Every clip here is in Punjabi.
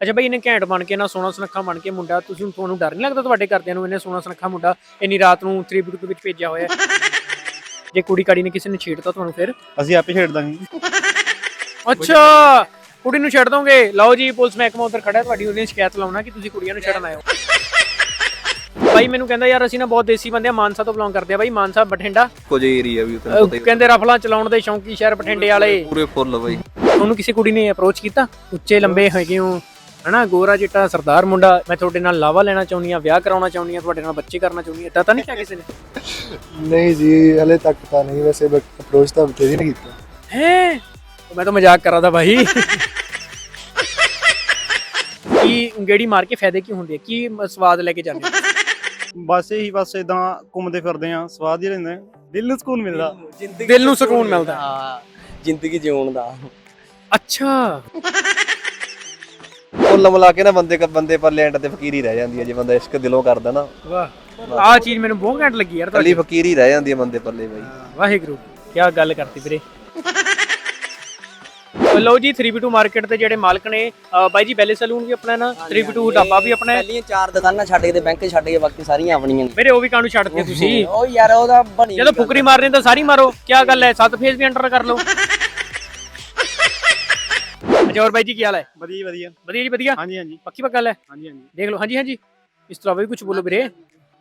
ਅੱਛਾ ਬਈ ਇਹਨੇ ਘੈਂਟ ਬਣ ਕੇ ਨਾ ਸੋਹਣਾ ਸੁਨੱਖਾ ਬਣ ਕੇ ਮੁੰਡਾ ਤੁਸੀਂ ਤੁਹਾਨੂੰ ਡਰ ਨਹੀਂ ਲੱਗਦਾ ਤੁਹਾਡੇ ਘਰਦਿਆਂ ਨੂੰ ਇਹਨੇ ਸੋਹਣਾ ਸੁਨੱਖਾ ਮੁੰਡਾ ਇੰਨੀ ਰਾਤ ਨੂੰ 3 ਦੇ ਵਿੱਚ ਭੇਜਿਆ ਹੋਇਆ? ਜੇ ਕੁੜੀ ਕਾੜੀ ਨੇ ਕਿਸੇ ਨੇ ਛੇੜਤਾ ਤੁਹਾਨੂੰ ਫਿਰ? ਅਸੀਂ ਆਪੇ ਛੇੜ ਦਾਂਗੇ ਅੱਛਾ! ਕੁੜੀ ਨੂੰ ਛੱਡ ਦੋਗੇ? ਲਓ ਜੀ ਪੁਲਿਸ ਮਹਿਕਮਾ ਉਧਰ ਖੜਾ ਹੈ, ਤੁਹਾਡੀ ਉਹਨੇ ਸ਼ਿਕਾਇਤ ਲਾਉਣਾ ਕਿ ਤੁਸੀਂ ਕੁੜੀਆਂ ਨੂੰ ਛੱਡਣ ਆਏ ਹੋ। ਬਾਈ ਮੈਨੂੰ ਕਹਿੰਦਾ ਯਾਰ ਅਸੀਂ ਨਾ ਬਹੁਤ ਦੇਸੀ ਬੰਦੇ ਆ ਮਾਨਸਾ ਤੋਂ ਬਿਲੋਂਗ ਕਰਦੇ ਆ ਬਾਈ ਮਾਨਸਾ ਬਠਿੰਡਾ। ਕੁਝ ਏਰੀਆ ਵੀ ਉਤਨ ਪਤਾ ਹੀ ਕਹਿੰਦੇ ਰਫਲਾਂ ਚਲਾਉਣ ਦੇ ਸ਼ੌਂਕੀ ਸ਼ਹਿਰ ਬਠਿੰਡੇ ਵਾਲੇ। ਪੂਰੇ ਫੁੱਲ ਬਈ। ਤੁਹਾਨੂੰ ਕਿਸੇ ਕੁੜੀ ਨੇ ਅਪਰੋਚ ਕੀਤਾ? ਉੱਚੇ ਲੰਬੇ ਹੈਗੇ ਹੋ? ਹਨਾ ਗੋਰਾ ਚਿੱਟਾ ਸਰਦਾਰ ਮੁੰਡਾ ਮੈਂ ਤੁਹਾਡੇ ਨਾਲ ਲਾਵਾ ਲੈਣਾ ਚਾਹੁੰਦੀ ਆ ਵਿਆਹ ਕਰਾਉਣਾ ਚਾਹੁੰਦੀ ਆ ਤੁਹਾਡੇ ਨਾਲ ਬੱਚੇ ਕਰਨਾ ਚਾਹੁੰਦੀ ਆ ਏਦਾਂ ਤਾਂ ਨਹੀਂ ਕਿਹਾ ਕਿਸੇ ਨੇ? ਨਹੀਂ ਜੀ ਹਲੇ ਤੱਕ ਤਾਂ ਨਹੀਂ ਵੈਸੇ ਅਪਰੋਚ ਤਾਂ ਬਥੇਰੀ ਨਹੀਂ ਕੀਤਾ। ਹੈ? ਮੈਂ ਤਾਂ ਮਜ਼ਾਕ ਕਰ ਰਹਾ ਥਾ ਭਾਈ ਕੀ ਗੇੜੀ ਮਾਰ ਕੇ ਫਾਇਦੇ ਕੀ ਹੁੰਦੇ ਆ? ਕੀ ਸਵਾਦ ਲੈ ਕੇ ਜਾਂਦੇ? ਬਸ ਇਹੀ ਬਸ ਇਦਾਂ ਘੁੰਮਦੇ ਫਿਰਦੇ ਆ ਸਵਾਦ ਹੀ ਰਹਿੰਦਾ। ਦਿਲ ਨੂੰ ਸਕੂਨ ਮਿਲਦਾ। ਦਿਲ ਨੂੰ ਸਕੂਨ ਮਿਲਦਾ। ਹਾਂ ਜ਼ਿੰਦਗੀ ਜਿਉਣ ਦਾ। ਅੱਛਾ। ਕੁੱਲ ਮਿਲਾ ਕੇ ਨਾ ਬੰਦੇ ਕ ਬੰਦੇ ਪਰ ਲੈਂਡ ਤੇ ਫਕੀਰੀ ਰਹਿ ਜਾਂਦੀ ਹੈ ਜੇ ਬੰਦਾ ਇਸ਼ਕ ਦਿਲੋਂ ਕਰਦਾ ਨਾ। ਵਾਹ। ਆਹ ਚੀਜ਼ ਮੈਨੂੰ ਬਹੁਤ ਘੈਂਟ ਲੱਗੀ ਯਾਰ ਕੱਲੀ ਤੁਹਾਡੀ। ਫਕੀਰੀ ਰਹਿ ਜਾਂਦੀ ਹੈ ਬੰਦੇ ਪੱਲੇ ਬਈ। ਵਾਹਿਗੁਰੂ ਕੀ ਗੱਲ ਕਰਤੀ ਵੀਰੇ। ਲਓ ਜੀ 3B2 ਮਾਰਕੀਟ ਦੇ ਜਿਹੜੇ ਮਾਲਕ ਨੇ ਬਾਈ ਜੀ ਬੈਲੇ ਸਲੂਨ ਵੀ ਆਪਣਾ ਨਾ? 3B2 ਢਾਬਾ ਵੀ ਆਪਣਾ ਹੈ? ਪਹਿਲੀਆਂ ਚਾਰ ਦੁਕਾਨਾਂ ਛੱਡ ਕੇ ਤੇ ਬੈਂਕ ਛੱਡ ਕੇ ਬਾਕੀ ਸਾਰੀਆਂ ਆਪਣੀਆਂ ਨੇ। ਮੇਰੇ ਉਹ ਵੀ ਕਾਹਨੂੰ ਛੱਡਦੇ ਤੁਸੀਂ? ਉਹ ਯਾਰ ਉਹਦਾ ਬਣੀ ਜਦੋਂ ਫੁਕਰੀ ਮਾਰਨੀ ਤਾਂ ਸਾਰੀ ਮਾਰੋ। ਕੀ ਗੱਲ ਹੈ? ਸੱਤ ਫੇਸ ਵੀ ਅੰਡਰ ਕਰ ਲਓ। ਅੱਛਾ ਹੋਰ ਬਾਈ ਜੀ ਕੀ ਹਾਲ ਹੈ? ਵਧੀਆ ਵਧੀਆ। ਵਧੀਆ ਜੀ ਵਧੀਆ? ਹਾਂਜੀ ਹਾਂਜੀ। ਪੱਕੀ ਪੱਕਾ ਗੱਲ ਹੈ? ਹਾਂਜੀ ਹਾਂਜੀ। ਦੇਖ ਲਓ ਹਾਂਜੀ ਹਾਂਜੀ। ਇਸ ਤਰ੍ਹਾਂ ਵੀ ਕੁਝ ਬੋਲੋ ਵੀਰੇ।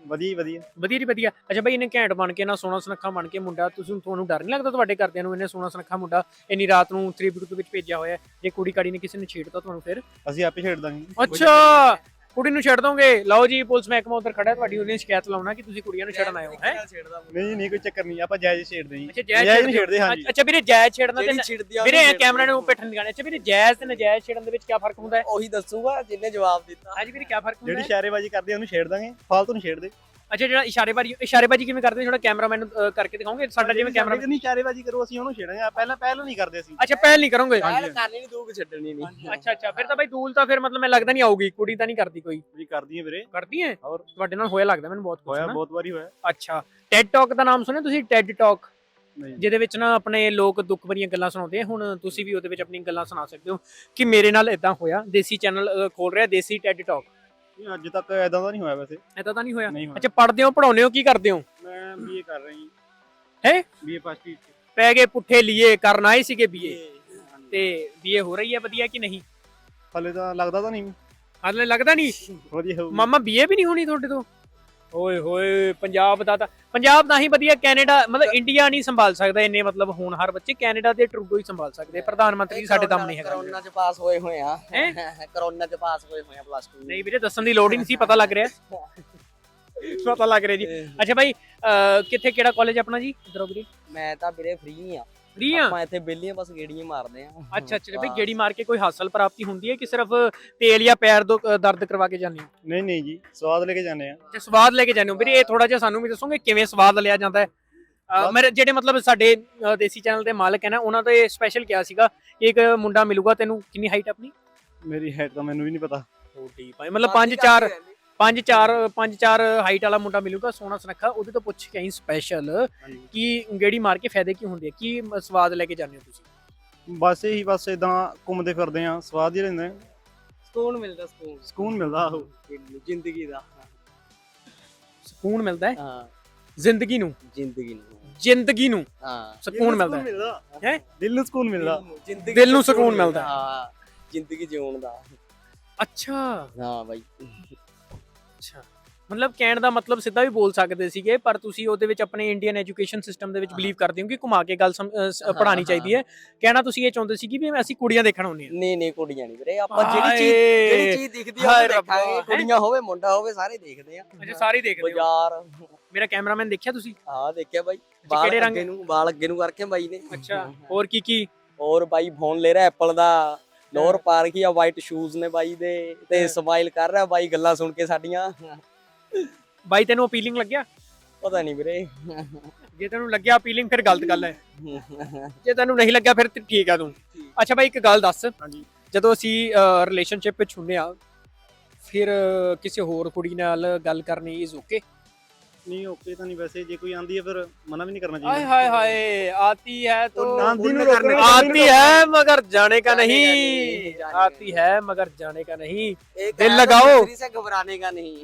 ਵਧੀਆ ਵਧੀਆ। ਵਧੀਆ ਜੀ ਵਧੀਆ। ਅੱਛਾ ਬਈ ਇਹਨੇ ਘੈਂਟ ਬਣ ਕੇ ਨਾ ਸੋਹਣਾ ਸੁਨੱਖਾ ਬਣ ਕੇ ਮੁੰਡਾ ਤੁਸੀਂ ਤੁਹਾਨੂੰ ਡਰ ਨਹੀਂ ਲੱਗਦਾ ਤੁਹਾਡੇ ਘਰਦਿਆਂ ਨੂੰ ਇਹਨੇ ਸੋਹਣਾ ਸੁਨੱਖਾ ਮੁੰਡਾ ਇੰਨੀ ਰਾਤ ਨੂੰ 3 ਦੇ ਵਿੱਚ ਭੇਜਿਆ ਹੋਇਆ? ਜੇ ਕੁੜੀ ਕਾੜੀ ਨੇ ਕਿਸੇ ਨੇ ਛੇੜਤਾ ਤੁਹਾਨੂੰ ਫਿਰ? ਅਸੀਂ ਆਪੇ ਛੇੜ ਦਾਂਗੇ। ਅੱਛਾ! ਕੁੜੀ ਨੂੰ ਛੱਡ ਦੋਗੇ? ਲਓ ਜੀ ਪੁਲਿਸ ਮਹਿਕਮਾ ਉਧਰ ਖੜਾ ਹੈ, ਤੁਹਾਡੀ ਉਹਨੇ ਸ਼ਿਕਾਇਤ ਲਾਉਣਾ ਕਿ ਤੁਸੀਂ ਕੁੜੀਆਂ ਨੂੰ ਛੱਡਣ ਆਏ ਹੋ ਹੈ? ਨਹੀਂ ਨਹੀਂ ਕੋਈ ਚੱਕਰ ਨਹੀਂ ਆਪਾਂ ਜਾਇਜ਼ ਛੇੜਦੇ ਜੀ। ਅੱਛਾ ਜਾਇਜ਼ ਨਹੀਂ ਛੇੜਦੇ ਹਾਂਜੀ। ਅੱਛਾ ਵੀਰੇ ਜਾਇਜ਼ ਛੇੜਨਾ ਤੇ ਵੀਰੇ ਕੈਮਰਾ ਨੂੰ ਪਿੱਠਣ ਦਿਖਾਣਾ ਅੱਛਾ ਵੀਰੇ ਜਾਇਜ਼ ਤੇ ਨਜਾਇਜ਼ ਛੇੜਨ ਦੇ ਵਿੱਚ ਕੀ ਫ਼ਰਕ ਹੁੰਦਾ ਹੈ? ਉਹੀ ਦੱਸੂਗਾ ਜਿਹਨੇ ਜਵਾਬ ਦਿੱਤਾ। ਹਾਂਜੀ ਵੀਰੇ ਕੀ ਫ਼ਰਕ ਹੁੰਦਾ ਜਿਹੜੀ ਹੈ? ਇਸ਼ਾਰੇਬਾਜ਼ੀ ਕਰਦੇ ਉਹਨੂੰ ਛੇੜ ਦਾਂਗੇ ਫਾਲਤੂ ਨੂੰ ਛੇੜਦੇ। ਅੱਛਾ ਜਿਹੜਾ ਇਸ਼ਾਰੇਬਾਜ਼ੀ ਇਸ਼ਾਰੇਬਾਜ਼ੀ ਕਿਵੇਂ ਕਰਦੇ ਥੋੜਾ ਕੈਮਰਾਮੈਨ ਨੂੰ ਕਰਕੇ ਦਿਖਾਓਗੇ? ਸਾਡਾ ਜਿਵੇਂ ਕੈਮਰਾ ਨਹੀਂ ਇਸ਼ਾਰੇਬਾਜ਼ੀ ਕਰੋ ਅਸੀਂ ਉਹਨੂੰ ਛੇੜਾਂਗੇ। ਪਹਿਲਾਂ ਪਹਿਲਾਂ ਨਹੀਂ ਕਰਦੇ ਅਸੀਂ। ਅੱਛਾ ਪਹਿਲ ਨਹੀਂ ਕਰੋਗੇ? ਪਹਿਲ ਕਰਨੀ ਨਹੀਂ ਦੂਕ ਛੱਡਣੀ ਨਹੀਂ। ਅੱਛਾ ਅੱਛਾ ਫਿਰ ਤਾਂ ਬਾਈ ਦੂਲ ਤਾਂ ਫਿਰ ਮਤਲਬ ਮੈਨੂੰ ਲੱਗਦਾ ਨਹੀਂ ਆਊਗੀ ਕੁੜੀ ਤਾਂ ਨਹੀਂ ਕਰਦੀ ਕੋਈ। ਵੀ ਕਰਦੀ ਆ ਵੀਰੇ। ਕਰਦੀ ਹੈ? ਹੋਰ? ਤੁਹਾਡੇ ਨਾਲ ਹੋਇਆ ਲੱਗਦਾ ਮੈਨੂੰ ਬਹੁਤ ਹੋਇਆ ਨਾ। ਬਹੁਤ ਵਾਰੀ ਹੋਇਆ। ਅੱਛਾ ਟੈਡ ਟਾਕ ਦਾ ਨਾਮ ਸੁਣਿਆ ਤੁਸੀਂ? ਟੈਡ ਟਾਕ ਨਹੀਂ। ਜਿਹਦੇ ਵਿੱਚ ਨਾ ਆਪਣੇ ਲੋਕ ਦੁੱਖ ਭਰੀਆਂ ਗੱਲਾਂ ਸੁਣਾਉਂਦੇ ਹੁਣ ਤੁਸੀਂ ਵੀ ਉਹਦੇ ਵਿੱਚ ਆਪਣੀ ਗੱਲਾਂ ਸੁਣਾ ਸਕਦੇ ਹੋ ਕਿ ਮੇਰੇ ਨਾਲ ਇਦਾਂ ਹੋਇਆ। ਦੇਸੀ ਚੈਨਲ ਖੋਲ ਰਿਹਾ ਦੇਸੀ ਟੈਡ ਟਾਕ ਨਹੀਂ, ਅੱਜ ਤੱਕ ਐਦਾਂ ਦਾ ਨਹੀਂ ਹੋਇਆ ਵੈਸੇ। ਇਦਾਂ ਤਾਂ ਨਹੀਂ ਹੋਇਆ? ਨਹੀਂ ਹੋਇਆ। ਅੱਛਾ ਪੜ੍ਹਦੇ ਹੋ ਪੜਾਉਂਦੇ ਹੋ ਕੀ ਕਰਦੇ ਹੋ? ਮੈਂ ਬੀਏ ਕਰ ਰਹੀ ਹੈਂ? ਬੀਏ ਫਸਟ ਈਅਰ ਪੈ ਗਏ ਪੁੱਠੇ ਲੀਏ ਕਰਨ ਆਏ ਸੀਗੇ ਬੀਏ ਤੇ ਬੀਏ ਹੋ ਰਹੀ ਹੈ ਵਧੀਆ ਕਿ ਨਹੀਂ? ਹਲੇ ਤਾਂ ਲੱਗਦਾ ਤਾਂ ਨਹੀਂ। ਹਾਲੇ ਲੱਗਦਾ ਨਹੀਂ? ਵਧੀਆ ਹੋਊ ਮਾਮਾ ਬੀਏ ਵੀ ਨਹੀਂ ਹੋਣੀ ਤੁਹਾਡੇ ਤੋਂ? ਓਏ ਹੋਏ ਪੰਜਾਬ ਦਾ ਤਾਂ ਪੰਜਾਬ ਦਾ ਹੀ ਵਧੀਆ ਕੈਨੇਡਾ ਮਤਲਬ ਇੰਡੀਆ ਨਹੀਂ ਸੰਭਾਲ ਸਕਦਾ ਇੰਨੇ ਮਤਲਬ ਹੁਣ ਹਰ ਬੱਚੇ ਕੈਨੇਡਾ ਤੇ ਟਰੂਡੋ ਹੀ ਸੰਭਾਲ ਸਕਦੇ। ਪ੍ਰਧਾਨ ਮੰਤਰੀ ਸਾਡੇ ਦਮ ਨਹੀਂ ਹੈਗਾ। ਕਰੋਨਾ ਚ ਪਾਸ ਹੋਏ ਹੋਏ ਆ? ਕਰੋਨਾ ਚ ਪਾਸ ਹੋਏ ਹੋਏ ਆ ਪਲੱਸ 2 ਨਹੀਂ ਵੀਰੇ ਦੱਸਣ ਦੀ ਲੋੜ ਹੀ ਨਹੀਂ ਸੀ ਪਤਾ ਲੱਗ ਰਿਹਾ। ਪਤਾ ਲੱਗ ਰਿਹਾ ਜੀ। ਅੱਛਾ ਭਾਈ ਕਿੱਥੇ ਕਿਹੜਾ ਕਾਲਜ ਆਪਣਾ ਜੀ? ਇਧਰੋ ਵੀਰੇ ਮੈਂ ਤਾਂ ਵੀਰੇ ਫ੍ਰੀ ਆ। ਫ੍ਰੀ ਆ ਆਪਾਂ ਇੱਥੇ ਬੇਲੀਆਂ ਬਸ ਗੇੜੀਆਂ ਮਾਰਦੇ ਆ। ਅੱਛਾ ਅੱਛਾ ਭਾਈ ਗੇੜੀ ਮਾਰ ਕੇ ਕੋਈ ਹਾਸਲ ਪ੍ਰਾਪਤੀ ਹੁੰਦੀ ਹੈ ਕਿ ਸਿਰਫ ਤੇਲ ਜਾਂ ਪੈਰ ਦੋ ਦਰਦ ਕਰਵਾ ਕੇ ਜਾਂਦੇ ਹੋ? ਨਹੀਂ ਨਹੀਂ ਜੀ ਸਵਾਦ ਲੈ ਕੇ ਜਾਂਦੇ ਆ। ਤੇ ਸਵਾਦ ਲੈ ਕੇ ਜਾਂਦੇ ਹੋ। ਵੀਰੇ ਇਹ ਥੋੜਾ ਜਿਹਾ ਸਾਨੂੰ ਵੀ ਦੱਸੋਗੇ ਕਿਵੇਂ ਸਵਾਦ ਲਿਆ ਜਾਂਦਾ ਹੈ? ਮੇਰੇ ਜਿਹੜੇ ਮਤਲਬ ਸਾਡੇ ਦੇਸੀ ਚੈਨਲ ਦੇ ਮਾਲਕ ਹੈ ਨਾ ਉਹਨਾਂ ਤੇ ਸਪੈਸ਼ਲ ਕਿਹਾ ਸੀਗਾ ਕਿ ਇੱਕ ਮੁੰਡਾ ਮਿਲੂਗਾ ਤੈਨੂੰ ਕਿੰਨੀ ਹਾਈਟ ਆਪਣੀ? ਮੇਰੀ ਹਾਈਟ ਤਾਂ ਮੈਨੂੰ ਵੀ ਨਹੀਂ ਪਤਾ। ਛੋਟੀ ਭਾਈ ਮਤਲਬ 5 4 5 4 5 4 ਹਾਈਟ ਵਾਲਾ ਮੁੰਡਾ ਮਿਲੂਗਾ ਸੋਹਣਾ ਸੁਨੱਖਾ। ਉਹਦੇ ਤੋਂ ਪੁੱਛ ਕੇ ਆਈ ਸਪੈਸ਼ਲ ਕਿ ਗੇੜੀ ਮਾਰ ਕੇ ਫਾਇਦੇ ਕੀ ਹੁੰਦੇ ਆ? ਕੀ ਸਵਾਦ ਲੈ ਕੇ ਜਾਂਦੇ ਹੋ ਤੁਸੀਂ? ਬਸ ਇਹੀ ਬਸ ਇਦਾਂ ਘੁੰਮਦੇ ਫਿਰਦੇ ਆ ਸਵਾਦ ਹੀ ਰਹਿੰਦਾ ਸਕੂਨ ਮਿਲਦਾ ਸਕੂਨ। ਸਕੂਨ ਮਿਲਦਾ ਆਹੋ। ਜ਼ਿੰਦਗੀ ਦਾ। ਸਕੂਨ ਮਿਲਦਾ ਹੈ? ਹਾਂ। ਜ਼ਿੰਦਗੀ ਨੂੰ? ਜ਼ਿੰਦਗੀ ਨੂੰ। ਜ਼ਿੰਦਗੀ ਨੂੰ? ਹਾਂ। ਸਕੂਨ ਮਿਲਦਾ ਹੈ? ਹੈਂ? ਦਿਲ ਨੂੰ ਸਕੂਨ ਮਿਲਦਾ। ਜ਼ਿੰਦਗੀ ਦਿਲ ਨੂੰ ਸਕੂਨ ਮਿਲਦਾ। ਹਾਂ। ਜ਼ਿੰਦਗੀ ਜਿਉਣ ਦਾ। ਅੱਛਾ। ਹਾਂ ਬਾਈ। ਅੱਛਾ। ਮਤਲਬ ਕਹਿਣ ਦਾ ਮਤਲਬ ਸਿੱਧਾ ਵੀ ਬੋਲ ਸਕਦੇ ਸੀਗੇ ਪਰ ਤੁਸੀਂ ਉਹਦੇ ਵਿੱਚ ਆਪਣੇ ਇੰਡੀਅਨ ਐਜੂਕੇਸ਼ਨ ਸਿਸਟਮ ਦੇ ਵਿੱਚ। ਬਲੀਵ ਕਰਦੇ ਹੋ ਕਿ ਘੁਮਾ ਕੇ ਗੱਲ ਹਾਂ, ਚਾਹੀਦੀ ਹੈ। ਕਹਿਣਾ ਤੁਸੀਂ ਇਹ ਚਾਹੁੰਦੇ ਸੀ ਕਿ ਵੀ ਅਸੀਂ ਕੁੜੀਆਂ ਦੇਖਣ ਆਉਂਦੇ ਹਾਂ। ਨਹੀਂ ਨਹੀਂ ਕੁੜੀਆਂ ਨਹੀਂ ਵੀਰੇ। ਆਪਾਂ ਜਿਹੜੀ ਚੀਜ਼। ਜਿਹੜੀ ਚੀਜ਼ ਦਿਖਦੀ ਆ ਉਹ ਦੇਖਾਂਗੇ? ਕੁੜੀਆਂ ਹੋਵੇ ਮੁੰਡਾ ਹੋਵੇ ਸਾਰੇ ਦੇਖਦੇ ਆ। ਅੱਛਾ ਸਾਰੇ ਦੇਖਦੇ ਹੋ। ਬਾਜ਼ਾਰ। ਮੇਰਾ ਕੈਮਰਾਮੈਨ ਦੇਖਿਆ ਤੁਸੀਂ? ਹਾਂ ਦੇਖਿਆ ਬਾਈ। ਬਾਲ ਕਿਹੜੇ ਰੰਗ? ਅੱਗੇ ਨੂੰ ਬਾਲ ਅੱਗੇ ਨੂੰ ਕਰਕੇ ਬਾਈ ਨੇ। ਅੱਛਾ ਹੋਰ ਕੀ ਕੀ? ਹੋਰ ਬਾਈ ਫੋਨ ਲੈ ਰਿਹਾ ਐਪਲ ਦਾ। ਲੋਅਰ ਪਾ ਰਖੀ ਆ ਵਾਈਟ ਸ਼ੂਜ਼ ਨੇ ਬਾਈ ਦੇ ਤੇ। ਸਮਾਈਲ ਕਰ ਰਿਹਾ ਬਾਈ ਗੱਲਾਂ ਸੁਣ ਕੇ ਸਾਡੀਆਂ। ਬਾਈ ਤੈਨੂੰ ਅਪੀਲਿੰਗ ਲੱਗਿਆ? ਪਤਾ ਨਹੀਂ ਵੀਰੇ। ਜੇ ਤੈਨੂੰ ਲੱਗਿਆ ਅਪੀਲਿੰਗ ਫਿਰ ਗਲਤ ਗੱਲ ਹੈ। ਜੇ ਤੈਨੂੰ ਨਹੀਂ ਲੱਗਿਆ ਫਿਰ ਠੀਕ ਆ ਤੂੰ। ਅੱਛਾ ਬਾਈ ਇੱਕ ਗੱਲ ਦੱਸ। ਹਾਂਜੀ। ਜਦੋਂ ਅਸੀਂ ਰਿਲੇਸ਼ਨਸ਼ਿਪ ਵਿੱਚ ਹੁੰਨੇ ਆ ਫਿਰ ਕਿਸੇ ਹੋਰ ਕੁੜੀ ਨਾਲ ਗੱਲ ਕਰਨੀ ਇਜ਼ ਓਕੇ ਨਹੀਂ ਓਕੇ ਤਾਂ ਨਹੀਂ ਵੈਸੇ ਜੇ ਕੋਈ ਆਂਦੀ ਹੈ ਫਿਰ ਮਨਾ ਵੀ ਨਹੀਂ ਕਰਨਾ आय ਚਾਹੀਦਾ हाय हाय आती है तो वो नांदी उन्हें नु रोकने करने- का आती नहीं है मगर जाने का जाने का नहीं नहीं, जाने का आती है मगर जाने का नहीं एक दिल है तो लगाओ। दूसरी से घबराने का नहीं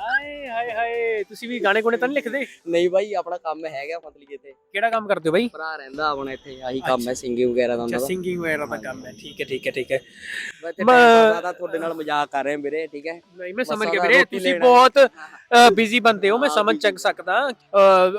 ਹਾਏ ਹਾਏ ਹਾਏ ਤੁਸੀਂ ਵੀ ਗਾਣੇ ਗੁਣੇ ਤਾਂ ਨਹੀਂ ਲਿਖਦੇ ਨਹੀਂ ਬਾਈ ਆਪਣਾ ਕੰਮ ਹੈਗਾ ਮਤਲਬ ਇੱਥੇ ਕਿਹੜਾ ਕੰਮ ਕਰਦੇ ਹੋ ਬਾਈ ਭਰਾ ਰਹਿੰਦਾ ਆਪਣਾ ਇੱਥੇ ਆਹੀ ਕੰਮ ਹੈ ਸਿੰਗਿੰਗ ਵਗੈਰਾ ਦਾ ਅੱਛਾ ਹੁੰਦਾ ਦਾ ਸਿੰਗਿੰਗ ਵਗੈਰਾ ਦਾ ਕੰਮ ਹੈ ਠੀਕ ਹੈ ਠੀਕ ਹੈ ਠੀਕ ਹੈ ਮੈਂ ਤੇ ਮੈਂ- time ਪਾਸ ਆਦਾ ਤੁਹਾਡੇ ਨਾਲ ਮਜ਼ਾਕ ਕਰ ਰਹੇ ਵੀਰੇ ਠੀਕ ਹੈ ਨਹੀਂ ਮੈਂ ਸਮਝ ਮਸਾਂ ਗਿਆ ਦਾ ਵੀਰੇ ਰੋਟੀ ਤੁਸੀਂ ਲੈਣਾ। ਬਹੁਤ ਬਿਜ਼ੀ ਬੰਦੇ ਹੋ ਮੈਂ ਸਮਝ। ਚੱਕ ਸਕਦਾ।